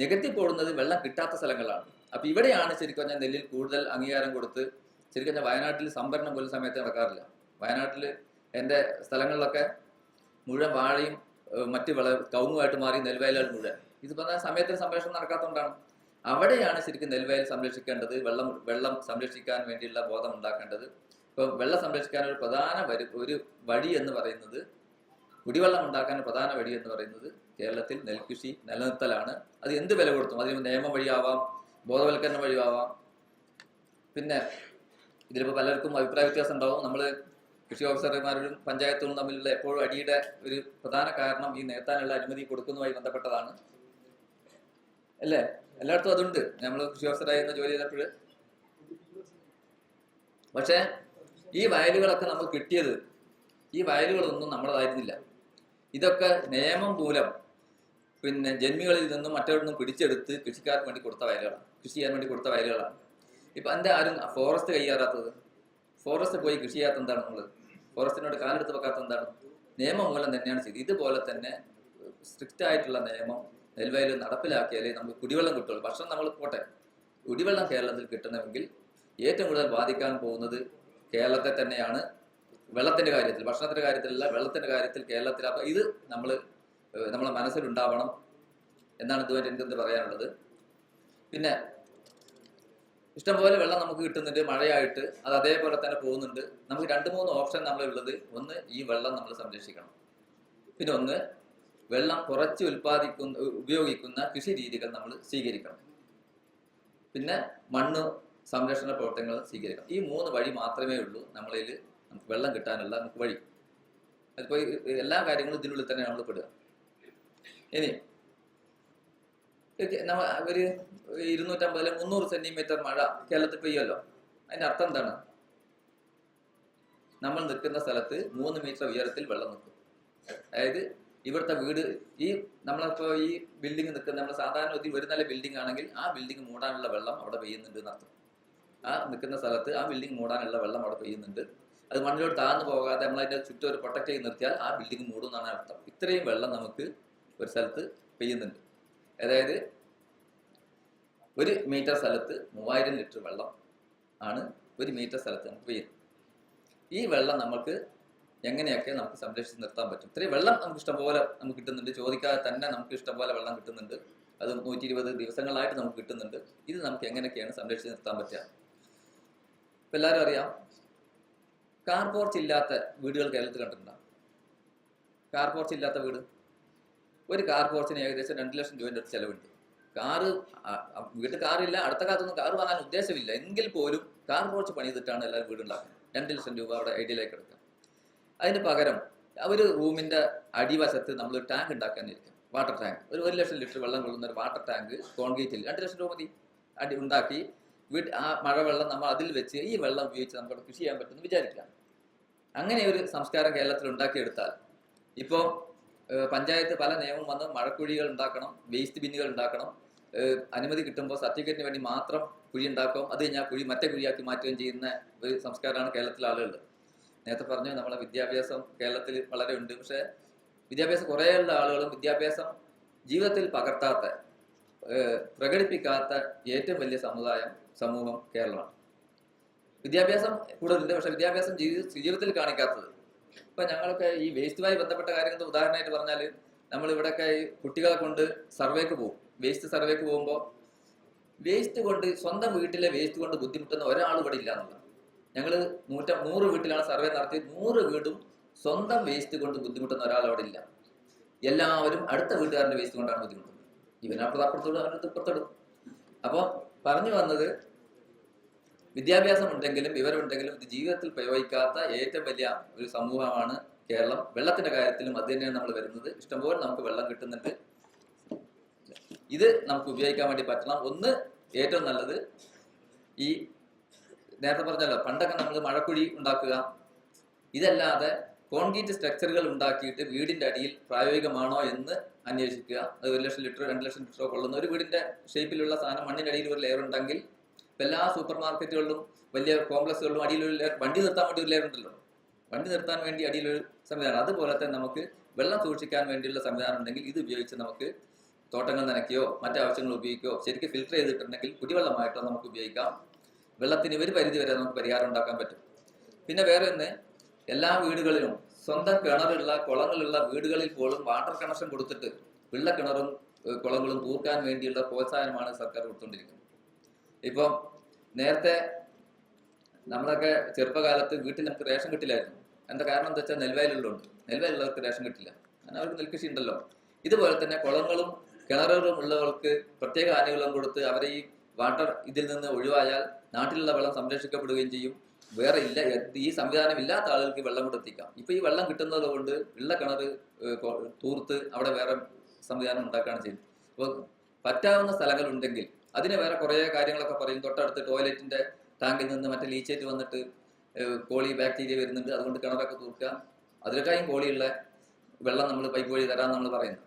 നികത്തി പോകുന്നത് വെള്ളം കിട്ടാത്ത സ്ഥലങ്ങളാണ്. അപ്പൊ ഇവിടെയാണ് ശരിക്കും പറഞ്ഞാൽ നെല്ലിൽ കൂടുതൽ അംഗീകാരം കൊടുത്ത് ശരിക്കും പറഞ്ഞാൽ വയനാട്ടിൽ സംഭരണം പോലും സമയത്ത് നടക്കാറില്ല. വയനാട്ടിൽ എന്റെ സ്ഥലങ്ങളിലൊക്കെ മുഴുവൻ വാഴയും മറ്റു മറ്റ് വിള കവുങ്ങുമായിട്ട് മാറി നെൽവയലുകൾ മുഴുവൻ. ഇത് പറഞ്ഞാൽ സമയത്തിന് സംരക്ഷണം നടക്കാത്തതുകൊണ്ടാണ്. അവിടെയാണ് ശരിക്കും നെൽവയൽ സംരക്ഷിക്കേണ്ടത് വെള്ളം വെള്ളം സംരക്ഷിക്കാൻ വേണ്ടിയുള്ള ബോധം ഉണ്ടാക്കേണ്ടത്. ഇപ്പം വെള്ളം സംരക്ഷിക്കാൻ ഒരു പ്രധാന വരി ഒരു വഴി എന്ന് പറയുന്നത് കുടിവെള്ളം ഉണ്ടാക്കാൻ പ്രധാന വഴി എന്ന് പറയുന്നത് കേരളത്തിൽ നെൽകൃഷി നിലനിർത്തലാണ്. അത് എന്ത് വില കൊടുത്തും അതിന് നിയമം വഴിയാവാം ബോധവൽക്കരണം വഴിയാവാം. പിന്നെ ഇതിലിപ്പോൾ പലർക്കും അഭിപ്രായ വ്യത്യാസം ഉണ്ടാവും. നമ്മൾ കൃഷി ഓഫീസർമാരും പഞ്ചായത്തുകളും തമ്മിലുള്ള എപ്പോഴും അടിയുടെ ഒരു പ്രധാന കാരണം ഈ നേത്താനുള്ള അനുമതി കൊടുക്കുന്നതുമായി ബന്ധപ്പെട്ടതാണ്. അല്ലേ? എല്ലായിടത്തും അതുണ്ട്. നമ്മൾ കൃഷി ഓഫീസറായിരുന്ന ജോലി ചെയ്തപ്പോൾ പക്ഷേ ഈ വയലുകളൊക്കെ നമുക്ക് കിട്ടിയത് ഈ വയലുകളൊന്നും നമ്മളതായിരുന്നില്ല ഇതൊക്കെ നിയമം മൂലം പിന്നെ ജന്മികളിൽ നിന്നും മറ്റവരിൽ പിടിച്ചെടുത്ത് കൃഷിക്കാർക്ക് വേണ്ടി കൊടുത്ത വയലുകളാണ്. കൃഷി ചെയ്യാൻ വേണ്ടി കൊടുത്ത വയലുകളാണ്. ഇപ്പൊ എന്താ ആരും ഫോറസ്റ്റ് കൈയാറാത്തത്? ഫോറസ്റ്റ് പോയി കൃഷി ചെയ്യാത്ത എന്താണ് നമ്മൾ ഫോറസ്റ്റിനോട് കാലെടുത്ത് വെക്കാത്ത എന്താണ്? നിയമം മൂലം തന്നെയാണ് ചെയ്തത്. ഇതുപോലെ തന്നെ സ്ട്രിക്റ്റ് ആയിട്ടുള്ള നിയമം നെൽവയൽ നടപ്പിലാക്കിയാലേ നമുക്ക് കുടിവെള്ളം കിട്ടുള്ളൂ. ഭക്ഷണം നമ്മൾ പോട്ടെ. കുടിവെള്ളം കേരളത്തിൽ കിട്ടണമെങ്കിൽ ഏറ്റവും കൂടുതൽ ബാധിക്കാൻ പോകുന്നത് കേരളത്തെ തന്നെയാണ് വെള്ളത്തിന്റെ കാര്യത്തിൽ ഭക്ഷണത്തിന്റെ കാര്യത്തിലല്ല വെള്ളത്തിന്റെ കാര്യത്തിൽ കേരളത്തിൽ. അപ്പൊ ഇത് നമ്മൾ നമ്മളെ മനസ്സിലുണ്ടാവണം എന്നാണ് ഇതുവരെ എനിക്ക് പറയാനുള്ളത്. പിന്നെ ഇഷ്ടംപോലെ വെള്ളം നമുക്ക് കിട്ടുന്നുണ്ട് മഴയായിട്ട് അത് അതേപോലെ തന്നെ പോകുന്നുണ്ട്. നമുക്ക് രണ്ട് മൂന്ന് ഓപ്ഷൻ നമ്മളുള്ളത് ഒന്ന് ഈ വെള്ളം നമ്മൾ സംരക്ഷിക്കണം. പിന്നെ ഒന്ന് വെള്ളം കുറച്ച് ഉൽപ്പാദിക്കുന്ന ഉപയോഗിക്കുന്ന കൃഷി രീതികൾ നമ്മൾ സ്വീകരിക്കണം. പിന്നെ മണ്ണ് സംരക്ഷണ പ്രവർത്തനങ്ങൾ സ്വീകരിക്കണം. ഈ മൂന്ന് വഴി മാത്രമേ ഉള്ളൂ നമ്മളിൽ നമുക്ക് വെള്ളം കിട്ടാനുള്ള നമുക്ക് വഴി അതിപ്പോൾ എല്ലാ കാര്യങ്ങളും ഇതിനുള്ളിൽ തന്നെ നമ്മൾ പെടുക. ഇനി നമ്മ ഒരു ഇരുന്നൂറ്റമ്പത് അല്ലെങ്കിൽ മുന്നൂറ് സെന്റിമീറ്റർ മഴ കേരളത്തിൽ പെയ്യുമല്ലോ? അതിന്റെ അർത്ഥം എന്താണ്? നമ്മൾ നിൽക്കുന്ന സ്ഥലത്ത് മൂന്ന് മീറ്റർ ഉയരത്തിൽ വെള്ളം നിൽക്കും. അതായത് ഇവിടുത്തെ വീട് ഈ നമ്മളിപ്പോ ഈ ബിൽഡിംഗ് നിൽക്കുന്ന നമ്മൾ സാധാരണ ഒരു ഒരു നില ബിൽഡിംഗ് ആണെങ്കിൽ ആ ബിൽഡിംഗ് മൂടാനുള്ള വെള്ളം അവിടെ പെയ്യുന്നുണ്ട് എന്നർത്ഥം. ആ നിൽക്കുന്ന സ്ഥലത്ത് ആ ബിൽഡിംഗ് മൂടാനുള്ള വെള്ളം അവിടെ പെയ്യുന്നുണ്ട്. അത് മണ്ണിലോട്ട് താഴ്ന്നു പോകാതെ നമ്മൾ അതിന്റെ ചുറ്റും ഒരു പ്രൊട്ടക്ട് ചെയ്ത് നിർത്തിയാൽ ആ ബിൽഡിംഗ് മൂടും എന്നാണ് അർത്ഥം. ഇത്രയും വെള്ളം നമുക്ക് ഒരു സ്ഥലത്ത് പെയ്യുന്നുണ്ട്. അതായത് ഒരു മീറ്റർ സ്ഥലത്ത് മൂവായിരം ലിറ്റർ വെള്ളം ആണ് ഒരു മീറ്റർ സ്ഥലത്ത് നമുക്ക് പെയ്യുന്നത്. ഈ വെള്ളം നമുക്ക് എങ്ങനെയൊക്കെ നമുക്ക് സംരക്ഷിച്ച് നിർത്താൻ പറ്റും? ഇത്രയും വെള്ളം നമുക്ക് ഇഷ്ടംപോലെ നമുക്ക് കിട്ടുന്നുണ്ട്. ചോദിക്കാതെ തന്നെ നമുക്ക് ഇഷ്ടംപോലെ വെള്ളം കിട്ടുന്നുണ്ട്. അത് നൂറ്റി ഇരുപത് ദിവസങ്ങളായിട്ട് നമുക്ക് കിട്ടുന്നുണ്ട്. ഇത് നമുക്ക് എങ്ങനെയൊക്കെയാണ് സംരക്ഷിച്ച് നിർത്താൻ പറ്റുക? ഇപ്പൊ എല്ലാവരും അറിയാം. കാർ പോർച്ച് ഇല്ലാത്ത വീടുകൾ കേരളത്തിൽ കണ്ടിട്ടുണ്ടോ? കാർ പോർച്ച് ഇല്ലാത്ത വീട്. ഒരു കാർ പോർച്ചിന് ഏകദേശം രണ്ട് ലക്ഷം രൂപ അടുത്ത് ചെലവുണ്ട്. കാറ് വീട്ടിൽ കാറില്ല അടുത്ത കാലത്തൊന്നും കാർ വാങ്ങാൻ ഉദ്ദേശമില്ല. എങ്കിൽ പോലും കാർ പോർച്ച് പണിതിട്ടാണ് എല്ലാവരും വീടുണ്ടാക്കുന്നത് രണ്ട് ലക്ഷം രൂപ അവിടെ ഐഡിയയിലേക്ക് എടുക്കുക അതിന് പകരം ഒരു റൂമിന്റെ അടിവശത്ത് നമ്മൾ ടാങ്ക് ഉണ്ടാക്കാനിരിക്കും. വാട്ടർ ടാങ്ക് ഒരു ഒരു ലക്ഷം ലിറ്റർ വെള്ളം കൊള്ളുന്ന ഒരു വാട്ടർ ടാങ്ക് കോൺക്രീറ്റിൽ രണ്ട് ലക്ഷം രൂപ മതി. അടി ഉണ്ടാക്കി വീട്ട് ആ മഴവെള്ളം നമ്മൾ അതിൽ വെച്ച് ഈ വെള്ളം ഉപയോഗിച്ച് നമുക്ക് കൃഷി ചെയ്യാൻ പറ്റുമെന്ന് വിചാരിക്കാം. അങ്ങനെ ഒരു സംസ്കാരം കേരളത്തിൽ ഉണ്ടാക്കിയെടുത്താൽ ഇപ്പോൾ പഞ്ചായത്ത് പല നിയമം വന്ന് മഴക്കുഴികൾ ഉണ്ടാക്കണം വേസ്റ്റ് ബിന്നുകൾ ഉണ്ടാക്കണം അനുമതി കിട്ടുമ്പോൾ സർട്ടിഫിക്കറ്റിന് വേണ്ടി മാത്രം കുഴി ഉണ്ടാക്കും അത് കഴിഞ്ഞാൽ കുഴി മറ്റേ കുഴിയാക്കി മാറ്റുകയും ചെയ്യുന്ന ഒരു സംസ്കാരമാണ് കേരളത്തിലെ ആളുകളുടെ നേരത്തെ പറഞ്ഞു നമ്മളെ വിദ്യാഭ്യാസം കേരളത്തിൽ വളരെ ഉണ്ട്. പക്ഷേ വിദ്യാഭ്യാസം കുറേയുള്ള ആളുകളും വിദ്യാഭ്യാസം ജീവിതത്തിൽ പകർത്താത്ത പ്രകടിപ്പിക്കാത്ത ഏറ്റവും വലിയ സമുദായം സമൂഹം കേരളമാണ്. വിദ്യാഭ്യാസം കൂടുതലുണ്ട് പക്ഷെ വിദ്യാഭ്യാസം ജീവിത ജീവിതത്തിൽ കാണിക്കാത്തത്. ഇപ്പൊ ഞങ്ങളൊക്കെ ഈ വേസ്റ്റുമായി ബന്ധപ്പെട്ട കാര്യങ്ങൾ ഉദാഹരണമായിട്ട് പറഞ്ഞാൽ നമ്മൾ ഇവിടെയൊക്കെ ഈ കുട്ടികളെ കൊണ്ട് സർവേക്ക് പോകും. വേസ്റ്റ് സർവേക്ക് പോകുമ്പോൾ വേസ്റ്റ് കൊണ്ട് സ്വന്തം വീട്ടിലെ വേസ്റ്റ് കൊണ്ട് ബുദ്ധിമുട്ടുന്ന ഒരാൾ ഇവിടെ ഇല്ല എന്നുള്ളത്. ഞങ്ങൾ നൂറ്റ നൂറ് വീട്ടിലാണ് സർവേ നടത്തി നൂറ് വീടും സ്വന്തം വേസ്റ്റ് കൊണ്ട് ബുദ്ധിമുട്ടുന്ന ഒരാൾ അവിടെ ഇല്ല. എല്ലാവരും അടുത്ത വീട്ടുകാരന്റെ വേസ്റ്റ് കൊണ്ടാണ് ബുദ്ധിമുട്ടുന്നത്. ഇവനപ്പുറത്തപ്പുറത്തോട് അവരുടെ ഇപ്പുറത്തോടും അപ്പോൾ പറഞ്ഞു വന്നത് വിദ്യാഭ്യാസം ഉണ്ടെങ്കിലും വിവരമുണ്ടെങ്കിലും ഇത് ജീവിതത്തിൽ പ്രയോഗിക്കാത്ത ഏറ്റവും വലിയ ഒരു സമൂഹമാണ് കേരളം. വെള്ളത്തിന്റെ കാര്യത്തിലും അത് തന്നെയാണ് നമ്മൾ വരുന്നത്. ഇഷ്ടംപോലെ നമുക്ക് വെള്ളം കിട്ടുന്നുണ്ട്. ഇത് നമുക്ക് ഉപയോഗിക്കാൻ വേണ്ടി പറ്റണം. ഒന്ന് ഏറ്റവും നല്ലത് ഈ നേരത്തെ പറഞ്ഞല്ലോ പണ്ടൊക്കെ നമ്മൾ മഴക്കുഴി ഉണ്ടാക്കുക. ഇതല്ലാതെ കോൺക്രീറ്റ് സ്ട്രക്ചറുകൾ ഉണ്ടാക്കിയിട്ട് വീടിന്റെ അടിയിൽ പ്രായോഗികമാണോ എന്ന് അന്വേഷിക്കുക. അത് ഒരു ലക്ഷം ലിറ്റർ രണ്ട് ലക്ഷം ലിറ്ററോ കൊള്ളുന്ന ഒരു വീടിന്റെ ഷേപ്പിലുള്ള സാധനം മണ്ണിന്റെ അടിയിൽ ഒരു ലെയർ ഉണ്ടെങ്കിൽ എല്ലാ സൂപ്പർ മാർക്കറ്റുകളിലും വലിയ കോംപ്ലക്സുകളിലും അടിയിൽ ഒരു ലെയർ വണ്ടി നിർത്താൻ വേണ്ടി ഒരു ലെയർ ഉണ്ടല്ലോ. വണ്ടി നിർത്താൻ വേണ്ടി അടിയിലൊരു സംവിധാനം. അതുപോലെ തന്നെ നമുക്ക് വെള്ളം സൂക്ഷിക്കാൻ വേണ്ടിയുള്ള സംവിധാനം ഉണ്ടെങ്കിൽ ഇത് ഉപയോഗിച്ച് നമുക്ക് തോട്ടങ്ങൾ നനയ്ക്കുകയോ മറ്റു ആവശ്യങ്ങൾ ഉപയോഗിക്കുകയോ ശരിക്കും ഫിൽട്ടർ ചെയ്തിട്ടുണ്ടെങ്കിൽ കുടിവെള്ളമായിട്ടോ നമുക്ക് ഉപയോഗിക്കാം. വെള്ളത്തിന് ഒരു പരിധി വരെ നമുക്ക് പരിഹാരം ഉണ്ടാക്കാൻ പറ്റും. പിന്നെ വേറെ ഒന്ന് എല്ലാ വീടുകളിലും സ്വന്തം കിണറുള്ള കുളങ്ങളുള്ള വീടുകളിൽ പോലും വാട്ടർ കണക്ഷൻ കൊടുത്തിട്ട് വെള്ള കിണറും കുളങ്ങളും തൂർക്കാൻ വേണ്ടിയുള്ള പ്രോത്സാഹനമാണ് സർക്കാർ കൊടുത്തുകൊണ്ടിരിക്കുന്നത് ഇപ്പം നേരത്തെ നമ്മളൊക്കെ ചെറുപ്പകാലത്ത് വീട്ടിൽ നമുക്ക് റേഷൻ കിട്ടില്ലായിരുന്നു. എന്താ കാരണം എന്താ വെച്ചാൽ നെൽവയലുള്ളതുകൊണ്ട്. നെൽവയലുള്ളവർക്ക് റേഷൻ കിട്ടില്ല. കാരണം അവർക്ക് നെൽകൃഷി ഉണ്ടല്ലോ. ഇതുപോലെ തന്നെ കുളങ്ങളും കിണറുകളും ഉള്ളവർക്ക് പ്രത്യേക ആനുകൂല്യം കൊടുത്ത് അവരെ ഈ വാട്ടർ ഇതിൽ നിന്ന് ഒഴിവായാൽ നാട്ടിലുള്ള വെള്ളം സംരക്ഷിക്കപ്പെടുകയും ചെയ്യും. വേറെ ഇല്ല ഈ സംവിധാനം ഇല്ലാത്ത ആളുകൾക്ക് വെള്ളം കൂടെ എത്തിക്കാം. ഇപ്പൊ ഈ വെള്ളം കിട്ടുന്നത് കൊണ്ട് ഉള്ള കിണർ തൂർത്ത് അവിടെ വേറെ സംവിധാനം ഉണ്ടാക്കുകയാണ് ചെയ്യുന്നത് അപ്പോൾ പറ്റാവുന്ന സ്ഥലങ്ങൾ ഉണ്ടെങ്കിൽ അതിന് വേറെ കുറേ കാര്യങ്ങളൊക്കെ പറയും. തൊട്ടടുത്ത് ടോയ്ലറ്റിന്റെ ടാങ്കിൽ നിന്ന് മറ്റേ ലീച്ചേറ്റ് വന്നിട്ട് കോളി ബാക്ടീരിയ വരുന്നുണ്ട്. അതുകൊണ്ട് കിണറൊക്കെ തൂർക്കുക അതിനേക്കാളും കോളിയുള്ള വെള്ളം നമ്മൾ പൈപ്പ് വഴി തരാൻ നമ്മൾ പറയുന്നത്.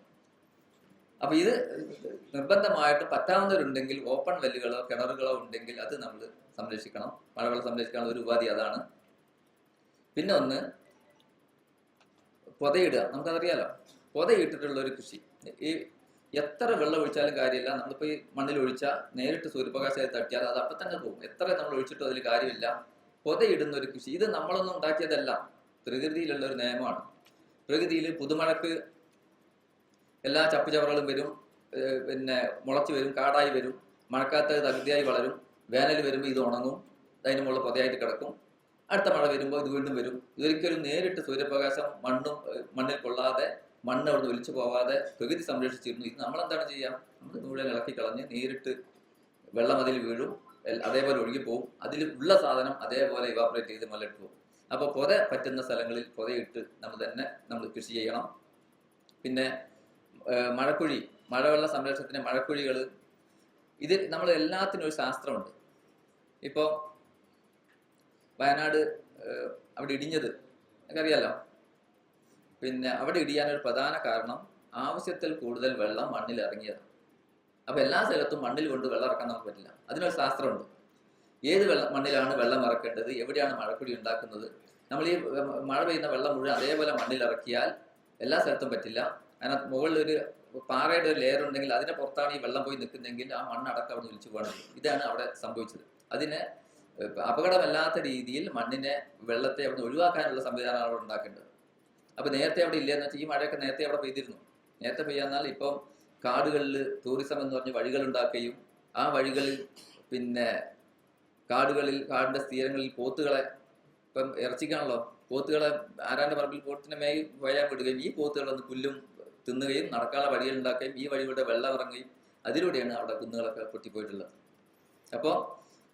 അപ്പൊ ഇത് നിർബന്ധമായിട്ട് പറ്റാവുന്നവരുണ്ടെങ്കിൽ ഓപ്പൺ വെല്ലുകളോ കിണറുകളോ ഉണ്ടെങ്കിൽ അത് നമ്മൾ സംരക്ഷിക്കണം. മഴവെള്ളം സംരക്ഷിക്കാനുള്ള ഒരു ഉപാധി അതാണ്. പിന്നെ ഒന്ന് പൊതയിടുക. നമുക്കതറിയാലോ. പൊതയിട്ടിട്ടുള്ള ഒരു കൃഷി. ഈ എത്ര വെള്ളം ഒഴിച്ചാലും കാര്യമില്ല. നമ്മളിപ്പോ ഈ മണ്ണിൽ ഒഴിച്ചാൽ നേരിട്ട് സൂര്യപ്രകാശമായി തട്ടിയാൽ അത് അപ്പം തന്നെ പോകും. എത്ര നമ്മൾ ഒഴിച്ചിട്ടും അതിൽ കാര്യമില്ല. പൊതയിടുന്ന ഒരു കൃഷി. ഇത് നമ്മളൊന്നും ഉണ്ടാക്കിയതല്ല. പ്രകൃതിയിലുള്ള ഒരു നിയമമാണ്. പ്രകൃതിയിൽ പുതുമഴക്ക് എല്ലാ ചപ്പുചവറുകളും വരും പിന്നെ മുളച്ചു വരും കാടായി വരും മഴക്കാലത്ത് തകൃതിയായി വളരും വേനൽ വരുമ്പോൾ ഇത് ഉണങ്ങും അതിന് മുകളിൽ പൊതയായിട്ട് കിടക്കും. അടുത്ത മഴ വരുമ്പോൾ ഇത് വീണ്ടും വരും. ഇതൊരിക്കലും നേരിട്ട് സൂര്യപ്രകാശം മണ്ണും മണ്ണിൽ കൊള്ളാതെ മണ്ണ് അവിടുന്ന് ഒലിച്ചു പോവാതെ പ്രകൃതി സംരക്ഷിച്ചിരുന്നു. ഇത് നമ്മൾ എന്താണ് ചെയ്യുക നമ്മൾ മുഴുവൻ ഇളക്കി കളഞ്ഞ് നേരിട്ട് വെള്ളം അതിൽ വീഴും അതേപോലെ ഒഴുകി പോകും അതിൽ ഉള്ള സാധനം അതേപോലെ ഇവാപറേറ്റ് ചെയ്ത് മല്ലിട്ട് പോകും അപ്പോൾ പൊത പറ്റുന്ന സ്ഥലങ്ങളിൽ പൊതയിട്ട് നമ്മൾ തന്നെ നമ്മൾ കൃഷി ചെയ്യണം. പിന്നെ മഴക്കുഴി മഴവെള്ള സംരക്ഷണത്തിന് മഴക്കുഴികൾ ഇതിൽ നമ്മൾ എല്ലാത്തിനും ഒരു ശാസ്ത്രമുണ്ട്. ഇപ്പോ വയനാട് അവിടെ ഇടിഞ്ഞത് അറിയാലോ പിന്നെ അവിടെ ഇടിയാനൊരു പ്രധാന കാരണം ആവശ്യത്തിൽ കൂടുതൽ വെള്ളം മണ്ണിൽ ഇറങ്ങിയതാണ് അപ്പൊ എല്ലാ സ്ഥലത്തും മണ്ണിൽ കൊണ്ട് വെള്ളം ഇറക്കാൻ നമുക്ക് പറ്റില്ല. അതിനൊരു ശാസ്ത്രമുണ്ട്. ഏത് വെള്ളം മണ്ണിലാണ് വെള്ളം ഇറക്കേണ്ടത്? എവിടെയാണ് മഴക്കുടി ഉണ്ടാക്കുന്നത്? നമ്മൾ ഈ മഴ പെയ്യുന്ന വെള്ളം മുഴുവൻ അതേപോലെ മണ്ണിൽ ഇറക്കിയാൽ എല്ലാ സ്ഥലത്തും പറ്റില്ല. അതിനകത്ത് മുകളിൽ ഒരു പാറയുടെ ഒരു ലെയർ ഉണ്ടെങ്കിൽ അതിന്റെ പുറത്താണ് ഈ വെള്ളം പോയി നിൽക്കുന്നതെങ്കിൽ ആ മണ്ണടക്കം അവിടെ ഒലിച്ചു പോകണം ഇതാണ് അവിടെ സംഭവിച്ചത്. അതിന് അപകടമല്ലാത്ത രീതിയിൽ മണ്ണിനെ വെള്ളത്തെ അവിടെ ഒഴിവാക്കാനുള്ള സംവിധാനമാണ് അവിടെ ഉണ്ടാക്കേണ്ടത്. അപ്പൊ നേരത്തെ അവിടെ ഇല്ലെന്ന് വെച്ചാൽ ഈ മഴയൊക്കെ നേരത്തെ അവിടെ പെയ്തിരുന്നു. നേരത്തെ പെയ്യാന്നാൽ ഇപ്പം കാടുകളിൽ ടൂറിസം എന്ന് പറഞ്ഞ് വഴികൾ ഉണ്ടാക്കുകയും ആ വഴികളിൽ പിന്നെ കാടുകളിൽ കാടിന്റെ തീരങ്ങളിൽ പോത്തുകളെ ഇപ്പം ഇറച്ചിക്കാണല്ലോ പോത്തുകളെ ആരാന്റെ പറമ്പിൽ പോത്തിനെ മേയി വയാൻ വിടുകയും ഈ പോത്തുകളൊന്ന് പുല്ലും തിന്നുകയും നടക്കാനുള്ള വഴികൾ ഉണ്ടാക്കുകയും ഈ വഴിയുടെ വെള്ളം ഇറങ്ങുകയും അതിലൂടെയാണ് അവിടെ കുന്നുകളൊക്കെ പൊട്ടിപ്പോയിട്ടുള്ളത്. അപ്പോൾ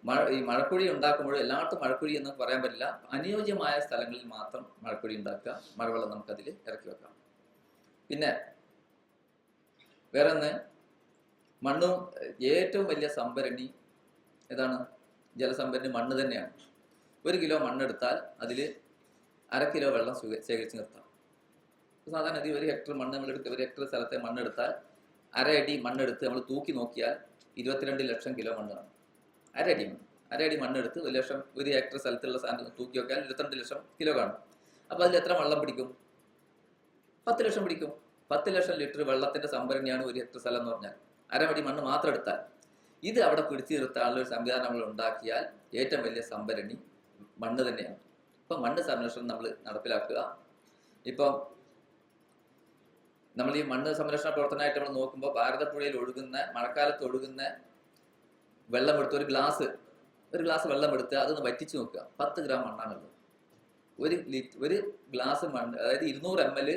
മഴ ഈ മഴക്കുഴി ഉണ്ടാക്കുമ്പോൾ എല്ലായിടത്തും മഴക്കുഴി എന്ന് പറയാൻ പറ്റില്ല. അനുയോജ്യമായ സ്ഥലങ്ങളിൽ മാത്രം മഴക്കുഴി ഉണ്ടാക്കുക. മഴവെള്ളം നമുക്കതിൽ ഇറക്കി വെക്കാം. പിന്നെ വേറെ ഒന്ന് മണ്ണും ഏറ്റവും വലിയ സംഭരണി ഏതാണ്? ജലസംഭരണി മണ്ണ് തന്നെയാണ്. ഒരു കിലോ മണ്ണെടുത്താൽ അതിൽ അര കിലോ വെള്ളം ശേഖരിച്ച് നിർത്താം. സാധാരണ ഇത് ഒരു ഹെക്ടർ മണ്ണ് എടുക്കുക ഒരു ഹെക്ടർ സ്ഥലത്തെ മണ്ണെടുത്താൽ അര അടി മണ്ണെടുത്ത് നമ്മൾ തൂക്കി നോക്കിയാൽ ഇരുപത്തിരണ്ട് ലക്ഷം കിലോ മണ്ണാണ് അര അടി മണ്ണ്. അര അടി മണ്ണെടുത്ത് ഒരു ലക്ഷം ഒരു ഹെക്ടർ സ്ഥലത്തുള്ള സാധനം തൂക്കി നോക്കിയാൽ ഇരുപത്തിരണ്ട് ലക്ഷം കിലോ കാണും. അപ്പൊ അതിൽ എത്ര വെള്ളം പിടിക്കും? പത്ത് ലക്ഷം പിടിക്കും. പത്ത് ലക്ഷം ലിറ്റർ വെള്ളത്തിന്റെ സംഭരണിയാണ് ഒരു ഹെക്ടർ സ്ഥലം എന്ന് പറഞ്ഞാൽ. അരമടി മണ്ണ് മാത്രം എടുത്താൽ. ഇത് അവിടെ പിടിച്ചു നിർത്താനുള്ള ഒരു സംവിധാനം നമ്മൾ ഉണ്ടാക്കിയാൽ ഏറ്റവും വലിയ സംഭരണി മണ്ണ് തന്നെയാണ്. ഇപ്പൊ മണ്ണ് സംരക്ഷണം നമ്മൾ നടപ്പിലാക്കുക. ഇപ്പം നമ്മൾ ഈ മണ്ണ് സംരക്ഷണ പ്രവർത്തനമായിട്ട് നമ്മൾ നോക്കുമ്പോൾ ഭാരതപ്പുഴയിൽ ഒഴുകുന്ന മഴക്കാലത്ത് ഒഴുകുന്ന വെള്ളം എടുത്ത് ഒരു ഗ്ലാസ് ഒരു ഗ്ലാസ് വെള്ളം എടുത്ത് അതൊന്ന് വറ്റിച്ച് നോക്കുക. പത്ത് ഗ്രാം മണ്ണാണുള്ളത് ഒരു ലിറ്റ് ഒരു ഗ്ലാസ് മണ്ണ് അതായത് ഇരുന്നൂറ് എം എൽ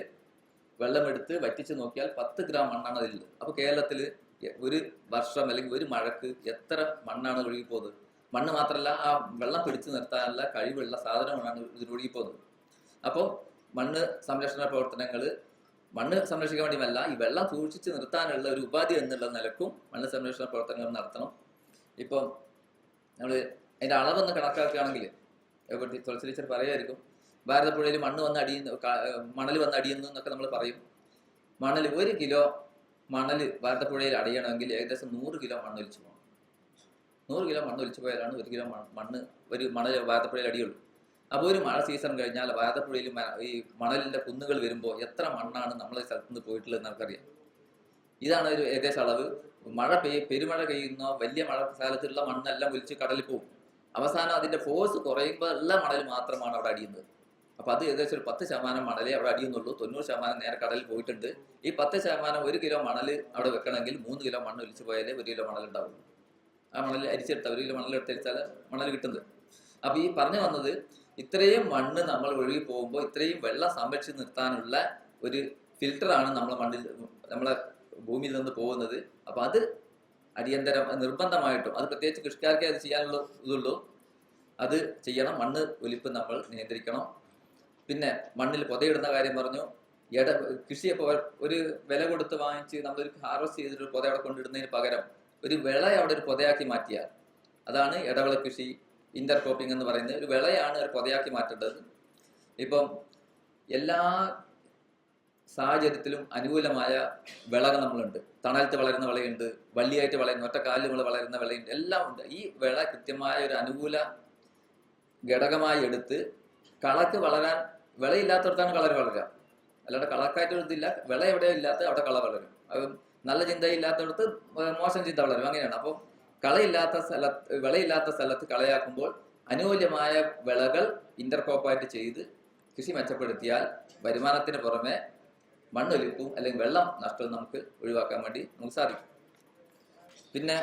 വെള്ളം എടുത്ത് വറ്റിച്ച് നോക്കിയാൽ പത്ത് ഗ്രാം മണ്ണാണ് അതിലുള്ളത് അപ്പോൾ കേരളത്തിൽ ഒരു വർഷം അല്ലെങ്കിൽ ഒരു മഴക്ക് എത്ര മണ്ണാണ് ഒഴുകിപ്പോകുന്നത് മണ്ണ് മാത്രമല്ല ആ വെള്ളം പിടിച്ചു നിർത്താനുള്ള കഴിവുള്ള സാധനമാണ് ഇതിൽ ഒഴുകിപ്പോകുന്നത് അപ്പോൾ മണ്ണ് സംരക്ഷണ പ്രവർത്തനങ്ങൾ മണ്ണ് സംരക്ഷിക്കാൻ വേണ്ടിയല്ല ഈ വെള്ളം സൂക്ഷിച്ച് നിർത്താനുള്ള ഒരു ഉപാധി എന്നുള്ള നിലക്കും മണ്ണ് സംരക്ഷണ പ്രവർത്തനങ്ങൾ നടത്തണം. ഇപ്പം നമ്മൾ അതിന്റെ അളവൊന്ന് കണക്കാക്കുകയാണെങ്കിൽ തുളസി ടീച്ചർ പറയായിരിക്കും ഭാരതപ്പുഴയിൽ മണ്ണ് വന്ന് അടിയുന്നു മണൽ വന്ന് അടിയുന്നു എന്നൊക്കെ നമ്മൾ പറയും. മണൽ ഒരു കിലോ മണൽ ഭാരതപ്പുഴയിൽ അടിയണമെങ്കിൽ ഏകദേശം നൂറ് കിലോ മണ്ണ് ഒലിച്ചു പോകണം. നൂറ് കിലോ മണ്ണ് ഒലിച്ചു പോയാലാണ് ഒരു കിലോ മണ്ണ് ഒരു മണൽ ഭാരതപ്പുഴയിൽ അടിയുള്ളൂ. അപ്പോൾ ഒരു മഴ സീസൺ കഴിഞ്ഞാൽ വാതപ്പുഴയിലും ഈ മണലിന്റെ കുന്നുകൾ വരുമ്പോൾ എത്ര മണ്ണാണ് നമ്മളെ സ്ഥലത്ത് നിന്ന് പോയിട്ടുള്ളത് നമുക്കറിയാം. ഇതാണ് ഒരു ഏകദേശം അളവ്. മഴ പെയ്യ പെരുമഴ പെയ്യുന്ന വലിയ മഴ കാലത്തുള്ള മണ്ണെല്ലാം ഒലിച്ച് കടലിൽ പോകും. അവസാനം അതിന്റെ ഫോഴ്സ് കുറയുമ്പോൾ ഉള്ള മണൽ മാത്രമാണ് അവിടെ അടിയുന്നത്. അപ്പൊ അത് ഏകദേശം ഒരു പത്ത് ശതമാനം മണലേ അവിടെ അടിയുന്നുള്ളൂ. തൊണ്ണൂറ് ശതമാനം നേരെ കടലിൽ പോയിട്ടുണ്ട്. ഈ പത്ത് ശതമാനം ഒരു കിലോ മണൽ അവിടെ വെക്കണമെങ്കിൽ മൂന്ന് കിലോ മണ്ണ് ഒലിച്ചു പോയാലേ ഒരു കിലോ മണൽ ഉണ്ടാവുള്ളൂ. ആ മണൽ അരിച്ചെടുത്ത ഒരു കിലോ മണൽ എടുത്തരിച്ചാൽ മണൽ കിട്ടുന്നത്. അപ്പൊ ഈ പറഞ്ഞു വന്നത് ഇത്രയും മണ്ണ് നമ്മൾ ഒഴുകി പോകുമ്പോൾ ഇത്രയും വെള്ളം സംരക്ഷിച്ച് നിർത്താനുള്ള ഒരു ഫിൽറ്ററാണ് നമ്മളെ മണ്ണിൽ നമ്മളെ ഭൂമിയിൽ നിന്ന് പോകുന്നത്. അപ്പൊ അത് അടിയന്തരം നിർബന്ധമായിട്ടും അത് പ്രത്യേകിച്ച് കൃഷിക്കാർക്കേ അത് ചെയ്യാനുള്ള ഇതുള്ളൂ. അത് ചെയ്യണം. മണ്ണ് ഒലിപ്പ് നമ്മൾ നിയന്ത്രിക്കണം. പിന്നെ മണ്ണിൽ പൊതയിടുന്ന കാര്യം പറഞ്ഞു. ഇട കൃഷി ഇപ്പോൾ ഒരു വില കൊടുത്ത് വാങ്ങിച്ച് നമ്മളൊരു ഹാർവസ്റ്റ് ചെയ്തിട്ട് പൊത അവിടെ കൊണ്ടിടുന്നതിന് പകരം ഒരു വിള അവിടെ ഒരു പൊതയാക്കി മാറ്റിയാൽ അതാണ് ഇടവിള കൃഷി. ഇന്റർ ക്രോപ്പിംഗ് എന്ന് പറയുന്നത് ഒരു വിളയാണ് ഒരു പൊതയാക്കി മാറ്റേണ്ടത്. ഇപ്പം എല്ലാ സാഹചര്യത്തിലും അനുകൂലമായ വിളകൾ നമ്മളുണ്ട്. തണലത്ത് വളരുന്ന വിളയുണ്ട് വള്ളിയായിട്ട് വളരുന്ന ഒറ്റ കാലിൽ നമ്മൾ വളരുന്ന വിളയുണ്ട് എല്ലാം ഉണ്ട്. ഈ വിള കൃത്യമായ ഒരു അനുകൂല ഘടകമായി എടുത്ത് കളക്ക് വളരാൻ വിളയില്ലാത്തടത്താണ് കളർ വളരുക. അല്ലാണ്ട് കളക്കായിട്ട് ഇതില്ല വിള എവിടെ ഇല്ലാത്ത അവിടെ കള വളരും. അത് നല്ല ചിന്തയില്ലാത്തടത്ത് മോശം ചിന്ത വളരും. അങ്ങനെയാണ്. അപ്പോൾ കളയില്ലാത്ത സ്ഥലത്ത് വിളയില്ലാത്ത സ്ഥലത്ത് കളയാക്കുമ്പോൾ അനുകൂല്യമായ വിളകൾ ഇന്റർക്രോപ്പായിട്ട് ചെയ്ത് കൃഷി മെച്ചപ്പെടുത്തിയാൽ വരുമാനത്തിന് പുറമെ മണ്ണൊലിപ്പും അല്ലെങ്കിൽ വെള്ളം നഷ്ടവും നമുക്ക് ഒഴിവാക്കാൻ വേണ്ടി നമുക്ക് സാധിക്കും. പിന്നെ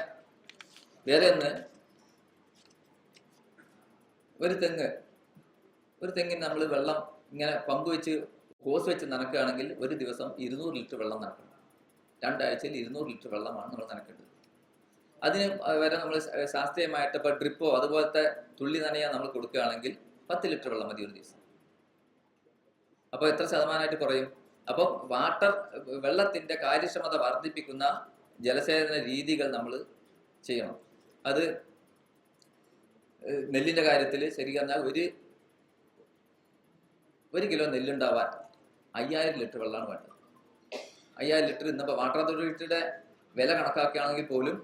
വേറെ ഒന്ന് ഒരു തെങ്ങ്. ഒരു തെങ്ങിന് നമ്മൾ വെള്ളം ഇങ്ങനെ പമ്പ് വെച്ച് ഹോസ് വെച്ച് നനക്കുകയാണെങ്കിൽ ഒരു ദിവസം ഇരുന്നൂറ് ലിറ്റർ വെള്ളം നനക്കണം. രണ്ടാഴ്ചയിൽ ഇരുന്നൂറ് ലിറ്റർ വെള്ളമാണ് നമ്മൾ നനക്കേണ്ടത്. അതിന് വരെ നമ്മൾ ശാസ്ത്രീയമായിട്ട് ഇപ്പോൾ ഡ്രിപ്പോ അതുപോലത്തെ തുള്ളി നനയാൻ നമ്മൾ കൊടുക്കുകയാണെങ്കിൽ പത്ത് ലിറ്റർ വെള്ളം മതി ഒരു ദിവസം. അപ്പോൾ എത്ര ശതമാനമായിട്ട് കുറയും? അപ്പോൾ വാട്ടർ വെള്ളത്തിന്റെ കാര്യക്ഷമത വർദ്ധിപ്പിക്കുന്ന ജലസേചന രീതികൾ നമ്മൾ ചെയ്യണം. അത് നെല്ലിന്റെ കാര്യത്തിൽ ശരിക്കും ഒരു ഒരു കിലോ നെല്ലുണ്ടാവാൻ അയ്യായിരം ലിറ്റർ വെള്ളമാണ് വേണ്ടത്. അയ്യായിരം ലിറ്റർ ഇന്നിപ്പോൾ വാട്ടർ അതോറിറ്റിയുടെ വില കണക്കാക്കുകയാണെങ്കിൽ പോലും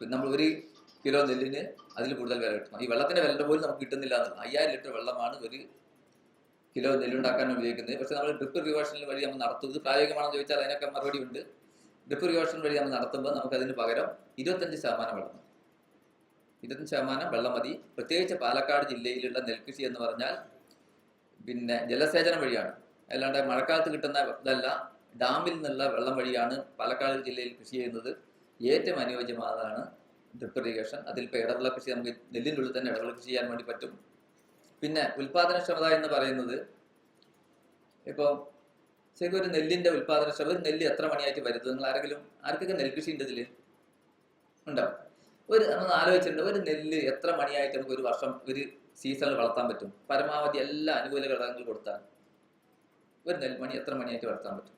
നമ്മൾ ഒരു കിലോ നെല്ലിന് അതിൽ കൂടുതൽ വില കിട്ടണം ഈ വെള്ളത്തിന്റെ വില പോലും നമുക്ക് കിട്ടുന്നില്ല എന്നുള്ളത് അയ്യായിരം ലിറ്റർ വെള്ളമാണ് ഒരു കിലോ നെല്ലുണ്ടാക്കാൻ ഉപയോഗിക്കുന്നത്. പക്ഷെ നമ്മൾ ഡ്രിപ്പ് റിവേർഷൻ വഴി നമ്മൾ നടത്തുന്നത് പ്രായോഗികമാണെന്ന് ചോദിച്ചാൽ അതിനൊക്കെ മറുപടി ഉണ്ട്. ഡ്രിപ്പ് റിവേർഷൻ വഴി നമ്മൾ നടത്തുമ്പോൾ നമുക്ക് അതിന് പകരം ഇരുപത്തഞ്ച് ശതമാനം വെള്ളം. ഇരുപത്തഞ്ച് ശതമാനം വെള്ളം മതി. പ്രത്യേകിച്ച് പാലക്കാട് ജില്ലയിലുള്ള നെൽകൃഷി എന്ന് പറഞ്ഞാൽ പിന്നെ ജലസേചനം വഴിയാണ്. അല്ലാണ്ട് മഴക്കാലത്ത് കിട്ടുന്ന ഇതല്ല. ഡാമിൽ നിന്നുള്ള വെള്ളം വഴിയാണ് പാലക്കാട് ജില്ലയിൽ കൃഷി ചെയ്യുന്നത്. ഏറ്റവും അനുയോജ്യമായതാണ് ഡ്രിപ്പ് ഇറിഗേഷൻ അതിൽ ഇപ്പോൾ ഇടവിള കൃഷി നമുക്ക് നെല്ലിനുള്ളിൽ തന്നെ ഇടവിള കൃഷി ചെയ്യാൻ വേണ്ടി പറ്റും. പിന്നെ ഉൽപാദനക്ഷമത എന്ന് പറയുന്നത് ഇപ്പോൾ ശരിക്കും ഒരു നെല്ലിന്റെ ഉൽപാദനക്ഷമത നെല്ല് എത്ര മണിയായിട്ട് വരുന്നത് നിങ്ങൾ ആരെങ്കിലും ആർക്കൊക്കെ നെൽകൃഷി ഉണ്ട് ഇതിൽ ഉണ്ടാവും ഒരു നമ്മൾ ആലോചിച്ചിട്ടുണ്ട് ഒരു നെല്ല് എത്ര മണിയായിട്ട് നമുക്ക് ഒരു വർഷം ഒരു സീസണിൽ വളർത്താൻ പറ്റും? പരമാവധി എല്ലാ അനുകൂല ഘടകങ്ങളും കൊടുത്താൽ ഒരു നെൽമണി എത്ര മണിയായിട്ട് വളർത്താൻ പറ്റും?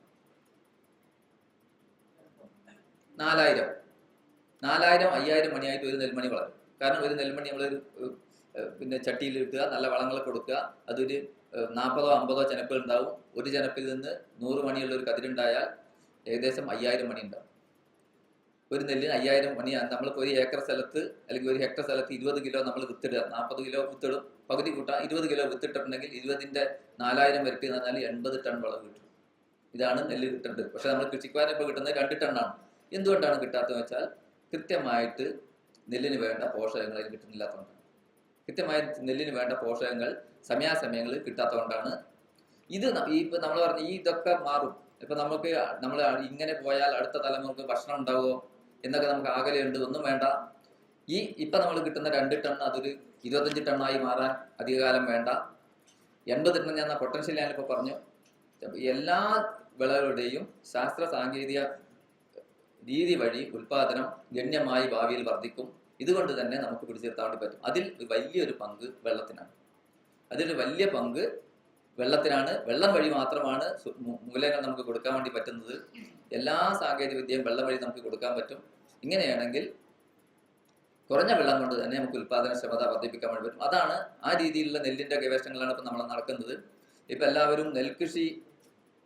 നാലായിരം. നാലായിരം അയ്യായിരം മണിയായിട്ട് ഒരു നെൽമണി വളരും. കാരണം ഒരു നെൽമണി നമ്മൾ പിന്നെ ചട്ടിയിൽ ഇട്ടുക നല്ല വളങ്ങൾ കൊടുക്കുക. അതൊരു നാൽപ്പതോ അമ്പതോ ചെനപ്പുകൾ ഉണ്ടാവും ഒരു ചെനപ്പിൽ നിന്ന് നൂറ് മണിയുള്ള ഒരു കതിരുണ്ടായാൽ ഏകദേശം അയ്യായിരം മണി ഉണ്ടാവും. ഒരു നെല്ലിന് അയ്യായിരം മണി നമ്മളിപ്പോൾ ഒരു ഏക്കർ സ്ഥലത്ത് അല്ലെങ്കിൽ ഒരു ഹെക്ടർ സ്ഥലത്ത് ഇരുപത് കിലോ നമ്മൾ വിത്തിടുക. നാൽപ്പത് കിലോ വിത്തിടും. പകുതി കൂട്ടാം ഇരുപത് കിലോ വിത്തിട്ടിട്ടുണ്ടെങ്കിൽ ഇരുപതിന്റെ നാലായിരം വരട്ടി എന്ന് പറഞ്ഞാൽ എൺപത് ടൺ വളം കിട്ടും. ഇതാണ് നെല്ല് കിട്ടേണ്ടത്. പക്ഷെ നമ്മൾ കൃഷിക്കാരൻ ഇപ്പോൾ കിട്ടുന്നത് രണ്ട് ടണ്ണാണ്. എന്തുകൊണ്ടാണ് കിട്ടാത്തതെന്ന് വെച്ചാൽ കൃത്യമായിട്ട് നെല്ലിന് വേണ്ട പോഷകങ്ങൾ അതിന് കിട്ടുന്നില്ലാത്തതുകൊണ്ടാണ്. കൃത്യമായി നെല്ലിന് വേണ്ട പോഷകങ്ങൾ സമയാസമയങ്ങളിൽ കിട്ടാത്തതുകൊണ്ടാണ്. ഇത് ഈ ഇപ്പൊ നമ്മൾ പറഞ്ഞ ഈ ഇതൊക്കെ മാറും. ഇപ്പൊ നമുക്ക് നമ്മൾ ഇങ്ങനെ പോയാൽ അടുത്ത തലമുറയ്ക്ക് ഭക്ഷണം ഉണ്ടാവുമോ എന്നൊക്കെ നമുക്ക് ആകലെയുണ്ട് ഒന്നും വേണ്ട. ഈ ഇപ്പൊ നമ്മൾ കിട്ടുന്ന രണ്ട് ടൺ അതൊരു ഇരുപത്തഞ്ച് ടണ്ണായി മാറാൻ അധികകാലം വേണ്ട. എൺപത് ടൺ ഞാൻ പൊട്ടൻഷ്യൽ ഞാനിപ്പോ പറഞ്ഞു. എല്ലാ വിളകളുടെയും ശാസ്ത്ര സാങ്കേതിക രീതി വഴി ഉൽപാദനം ഗണ്യമായി ഭാവിയിൽ വർദ്ധിക്കും. ഇതുകൊണ്ട് തന്നെ നമുക്ക് പിടിച്ചെടുത്താൻ വേണ്ടി പറ്റും. അതിൽ വലിയൊരു പങ്ക് വെള്ളത്തിനാണ്. അതിൽ വലിയ പങ്ക് വെള്ളത്തിനാണ്. വെള്ളം വഴി മാത്രമാണ് മൂലങ്ങൾ നമുക്ക് കൊടുക്കാൻ വേണ്ടി പറ്റുന്നത്. എല്ലാ സാങ്കേതിക വിദ്യയും വെള്ളം വഴി നമുക്ക് കൊടുക്കാൻ പറ്റും. ഇങ്ങനെയാണെങ്കിൽ കുറഞ്ഞ വെള്ളം കൊണ്ട് തന്നെ നമുക്ക് ഉൽപാദനക്ഷമത വർദ്ധിപ്പിക്കാൻ വേണ്ടി പറ്റും. അതാണ് ആ രീതിയിലുള്ള നെല്ലിന്റെ ഗവേഷണങ്ങളാണ് ഇപ്പൊ നമ്മൾ നടക്കുന്നത്. ഇപ്പൊ എല്ലാവരും നെൽകൃഷി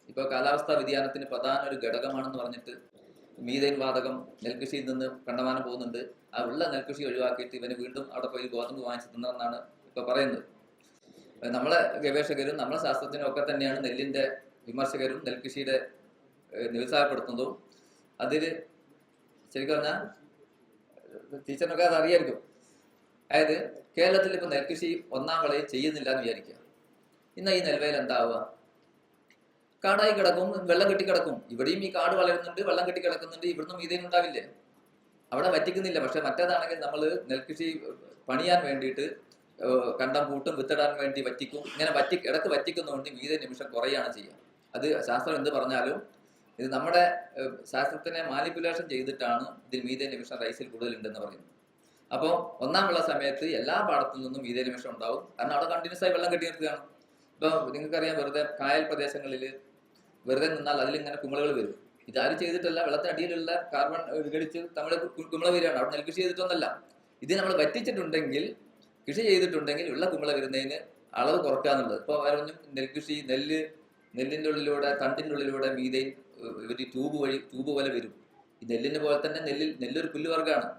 ഇപ്പൊ കാലാവസ്ഥാ വ്യതിയാനത്തിന് പ്രധാന ഒരു ഘടകമാണെന്ന് പറഞ്ഞിട്ട് മീതൈൻ വാതകം നെൽകൃഷിയിൽ നിന്ന് കണ്ടമാനം പോകുന്നുണ്ട്. ആ ഉള്ള നെൽകൃഷി ഒഴിവാക്കിയിട്ട് ഇവന് വീണ്ടും അവിടെ പോയി ഗോതമ്പ് വാങ്ങിച്ച് തിന്നണമെന്നാണ് ഇപ്പൊ പറയുന്നത്. നമ്മളെ ഗവേഷകരും നമ്മളെ ശാസ്ത്രജ്ഞരും ഒക്കെ തന്നെയാണ് നെല്ലിന്റെ വിമർശകരും നെൽകൃഷിയുടെ നിരുത്സാഹപ്പെടുത്തുന്നതും. അതിൽ ശരിക്കും പറഞ്ഞാൽ ടീച്ചറിനൊക്കെ അത് അറിയായിരിക്കും. അതായത് കേരളത്തിൽ ഇപ്പൊ നെൽകൃഷി ഒന്നാം വിളയിൽ ചെയ്യുന്നില്ല എന്ന് വിചാരിക്കുക. ഇന്ന് ഈ നെൽവയിൽ എന്താവുക? കാടായി കിടക്കും വെള്ളം കെട്ടി കിടക്കും. ഇവിടെയും ഈ കാട് വളരുന്നുണ്ട് വെള്ളം കെട്ടി കിടക്കുന്നുണ്ട് ഇവിടുന്ന് മീതേനും ഉണ്ടാവില്ലേ? അവിടെ വറ്റിക്കുന്നില്ല. പക്ഷെ മറ്റേതാണെങ്കിൽ നമ്മൾ നെൽകൃഷി പണിയാൻ വേണ്ടിയിട്ട് കണ്ടം പൂട്ടും വിത്തിടാൻ വേണ്ടി വറ്റിക്കും. ഇങ്ങനെ വറ്റി ഇടയ്ക്ക് വറ്റിക്കുന്നതുകൊണ്ട് മീതെ നിമിഷം കുറയാണ് ചെയ്യുക അത് ശാസ്ത്രം എന്ത് പറഞ്ഞാലും ഇത് നമ്മുടെ ശാസ്ത്രത്തിനെ മാനിപ്പുലേഷൻ ചെയ്തിട്ടാണ് ഇതിൽ മീതെ നിമിഷം റൈസിൽ കൂടുതലുണ്ടെന്ന് പറയുന്നത്. അപ്പോൾ ഒന്നാം വിള സമയത്ത് എല്ലാ പാടത്തു നിന്നും മീതെ നിമിഷം ഉണ്ടാവും. കാരണം അവിടെ കണ്ടിന്യൂസ് ആയി വെള്ളം കെട്ടി നിർത്തുകയാണ് ഇപ്പൊ നിങ്ങൾക്കറിയാം വെറുതെ കായൽ പ്രദേശങ്ങളിൽ വെറുതെ നിന്നാൽ അതിലിങ്ങനെ കുമിളകൾ വരും. ഇതാരും ചെയ്തിട്ടല്ല? വെള്ളത്തിനടിയിലുള്ള കാർബൺ വിഘടിച്ച് നമ്മൾ കുമിള വരികയാണ്. അവിടെ നെൽകൃഷി ചെയ്തിട്ടൊന്നല്ല. ഇത് നമ്മൾ വറ്റിച്ചിട്ടുണ്ടെങ്കിൽ കൃഷി ചെയ്തിട്ടുണ്ടെങ്കിൽ ഉള്ള കുമിള വരുന്നതിന് അളവ് കുറക്കുക എന്നുള്ളത്. ഇപ്പോൾ പറഞ്ഞു നെൽകൃഷി നെല്ല് നെല്ലിന്റെ ഉള്ളിലൂടെ തണ്ടിന്റെ ഉള്ളിലൂടെ മീതെ ഒരു ട്യൂബ് വഴി ട്യൂബ് പോലെ വരും. ഈ നെല്ലിന് പോലെ തന്നെ നെല്ലിൽ നെല്ലൊരു പുല്ല് വർഗമാണ്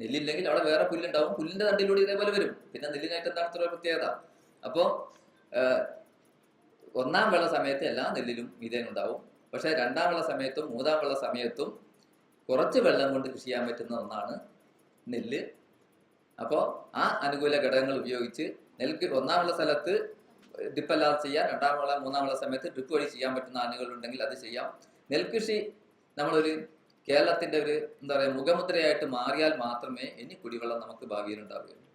നെല്ലില്ലെങ്കിൽ അവിടെ വേറെ പുല്ലുണ്ടാവും. പുല്ലിന്റെ തണ്ടിലൂടെ ഇതേപോലെ വരും. പിന്നെ നെല്ലിനായിട്ട് എന്താണ് പ്രത്യേകത? അപ്പോൾ ഒന്നാം വെള്ള സമയത്ത് എല്ലാ നെല്ലിലും മീതേൻ ഉണ്ടാവും. പക്ഷേ രണ്ടാം വെള്ള സമയത്തും മൂന്നാം വെള്ള സമയത്തും കുറച്ച് വെള്ളം കൊണ്ട് കൃഷി ചെയ്യാൻ പറ്റുന്ന ഒന്നാണ് നെല്ല്. അപ്പോൾ ആ അനുകൂല ഘടകങ്ങൾ ഉപയോഗിച്ച് നെൽക്ക് ഒന്നാം വിള സ്ഥലത്ത് ഡിപ്പല്ലാതെ ചെയ്യാം. രണ്ടാം വിള മൂന്നാം വിള സമയത്ത് ഡ്രിപ്പ് വഴി ചെയ്യാൻ പറ്റുന്ന ആനുകൾ ഉണ്ടെങ്കിൽ അത് ചെയ്യാം. നെൽകൃഷി നമ്മളൊരു കേരളത്തിന്റെ ഒരു എന്താ പറയുക മുഖമുദ്രയായിട്ട് മാറിയാൽ മാത്രമേ ഇനി കുടിവെള്ളം നമുക്ക് ഭാവിയിൽ ഉണ്ടാവുകയുള്ളൂ.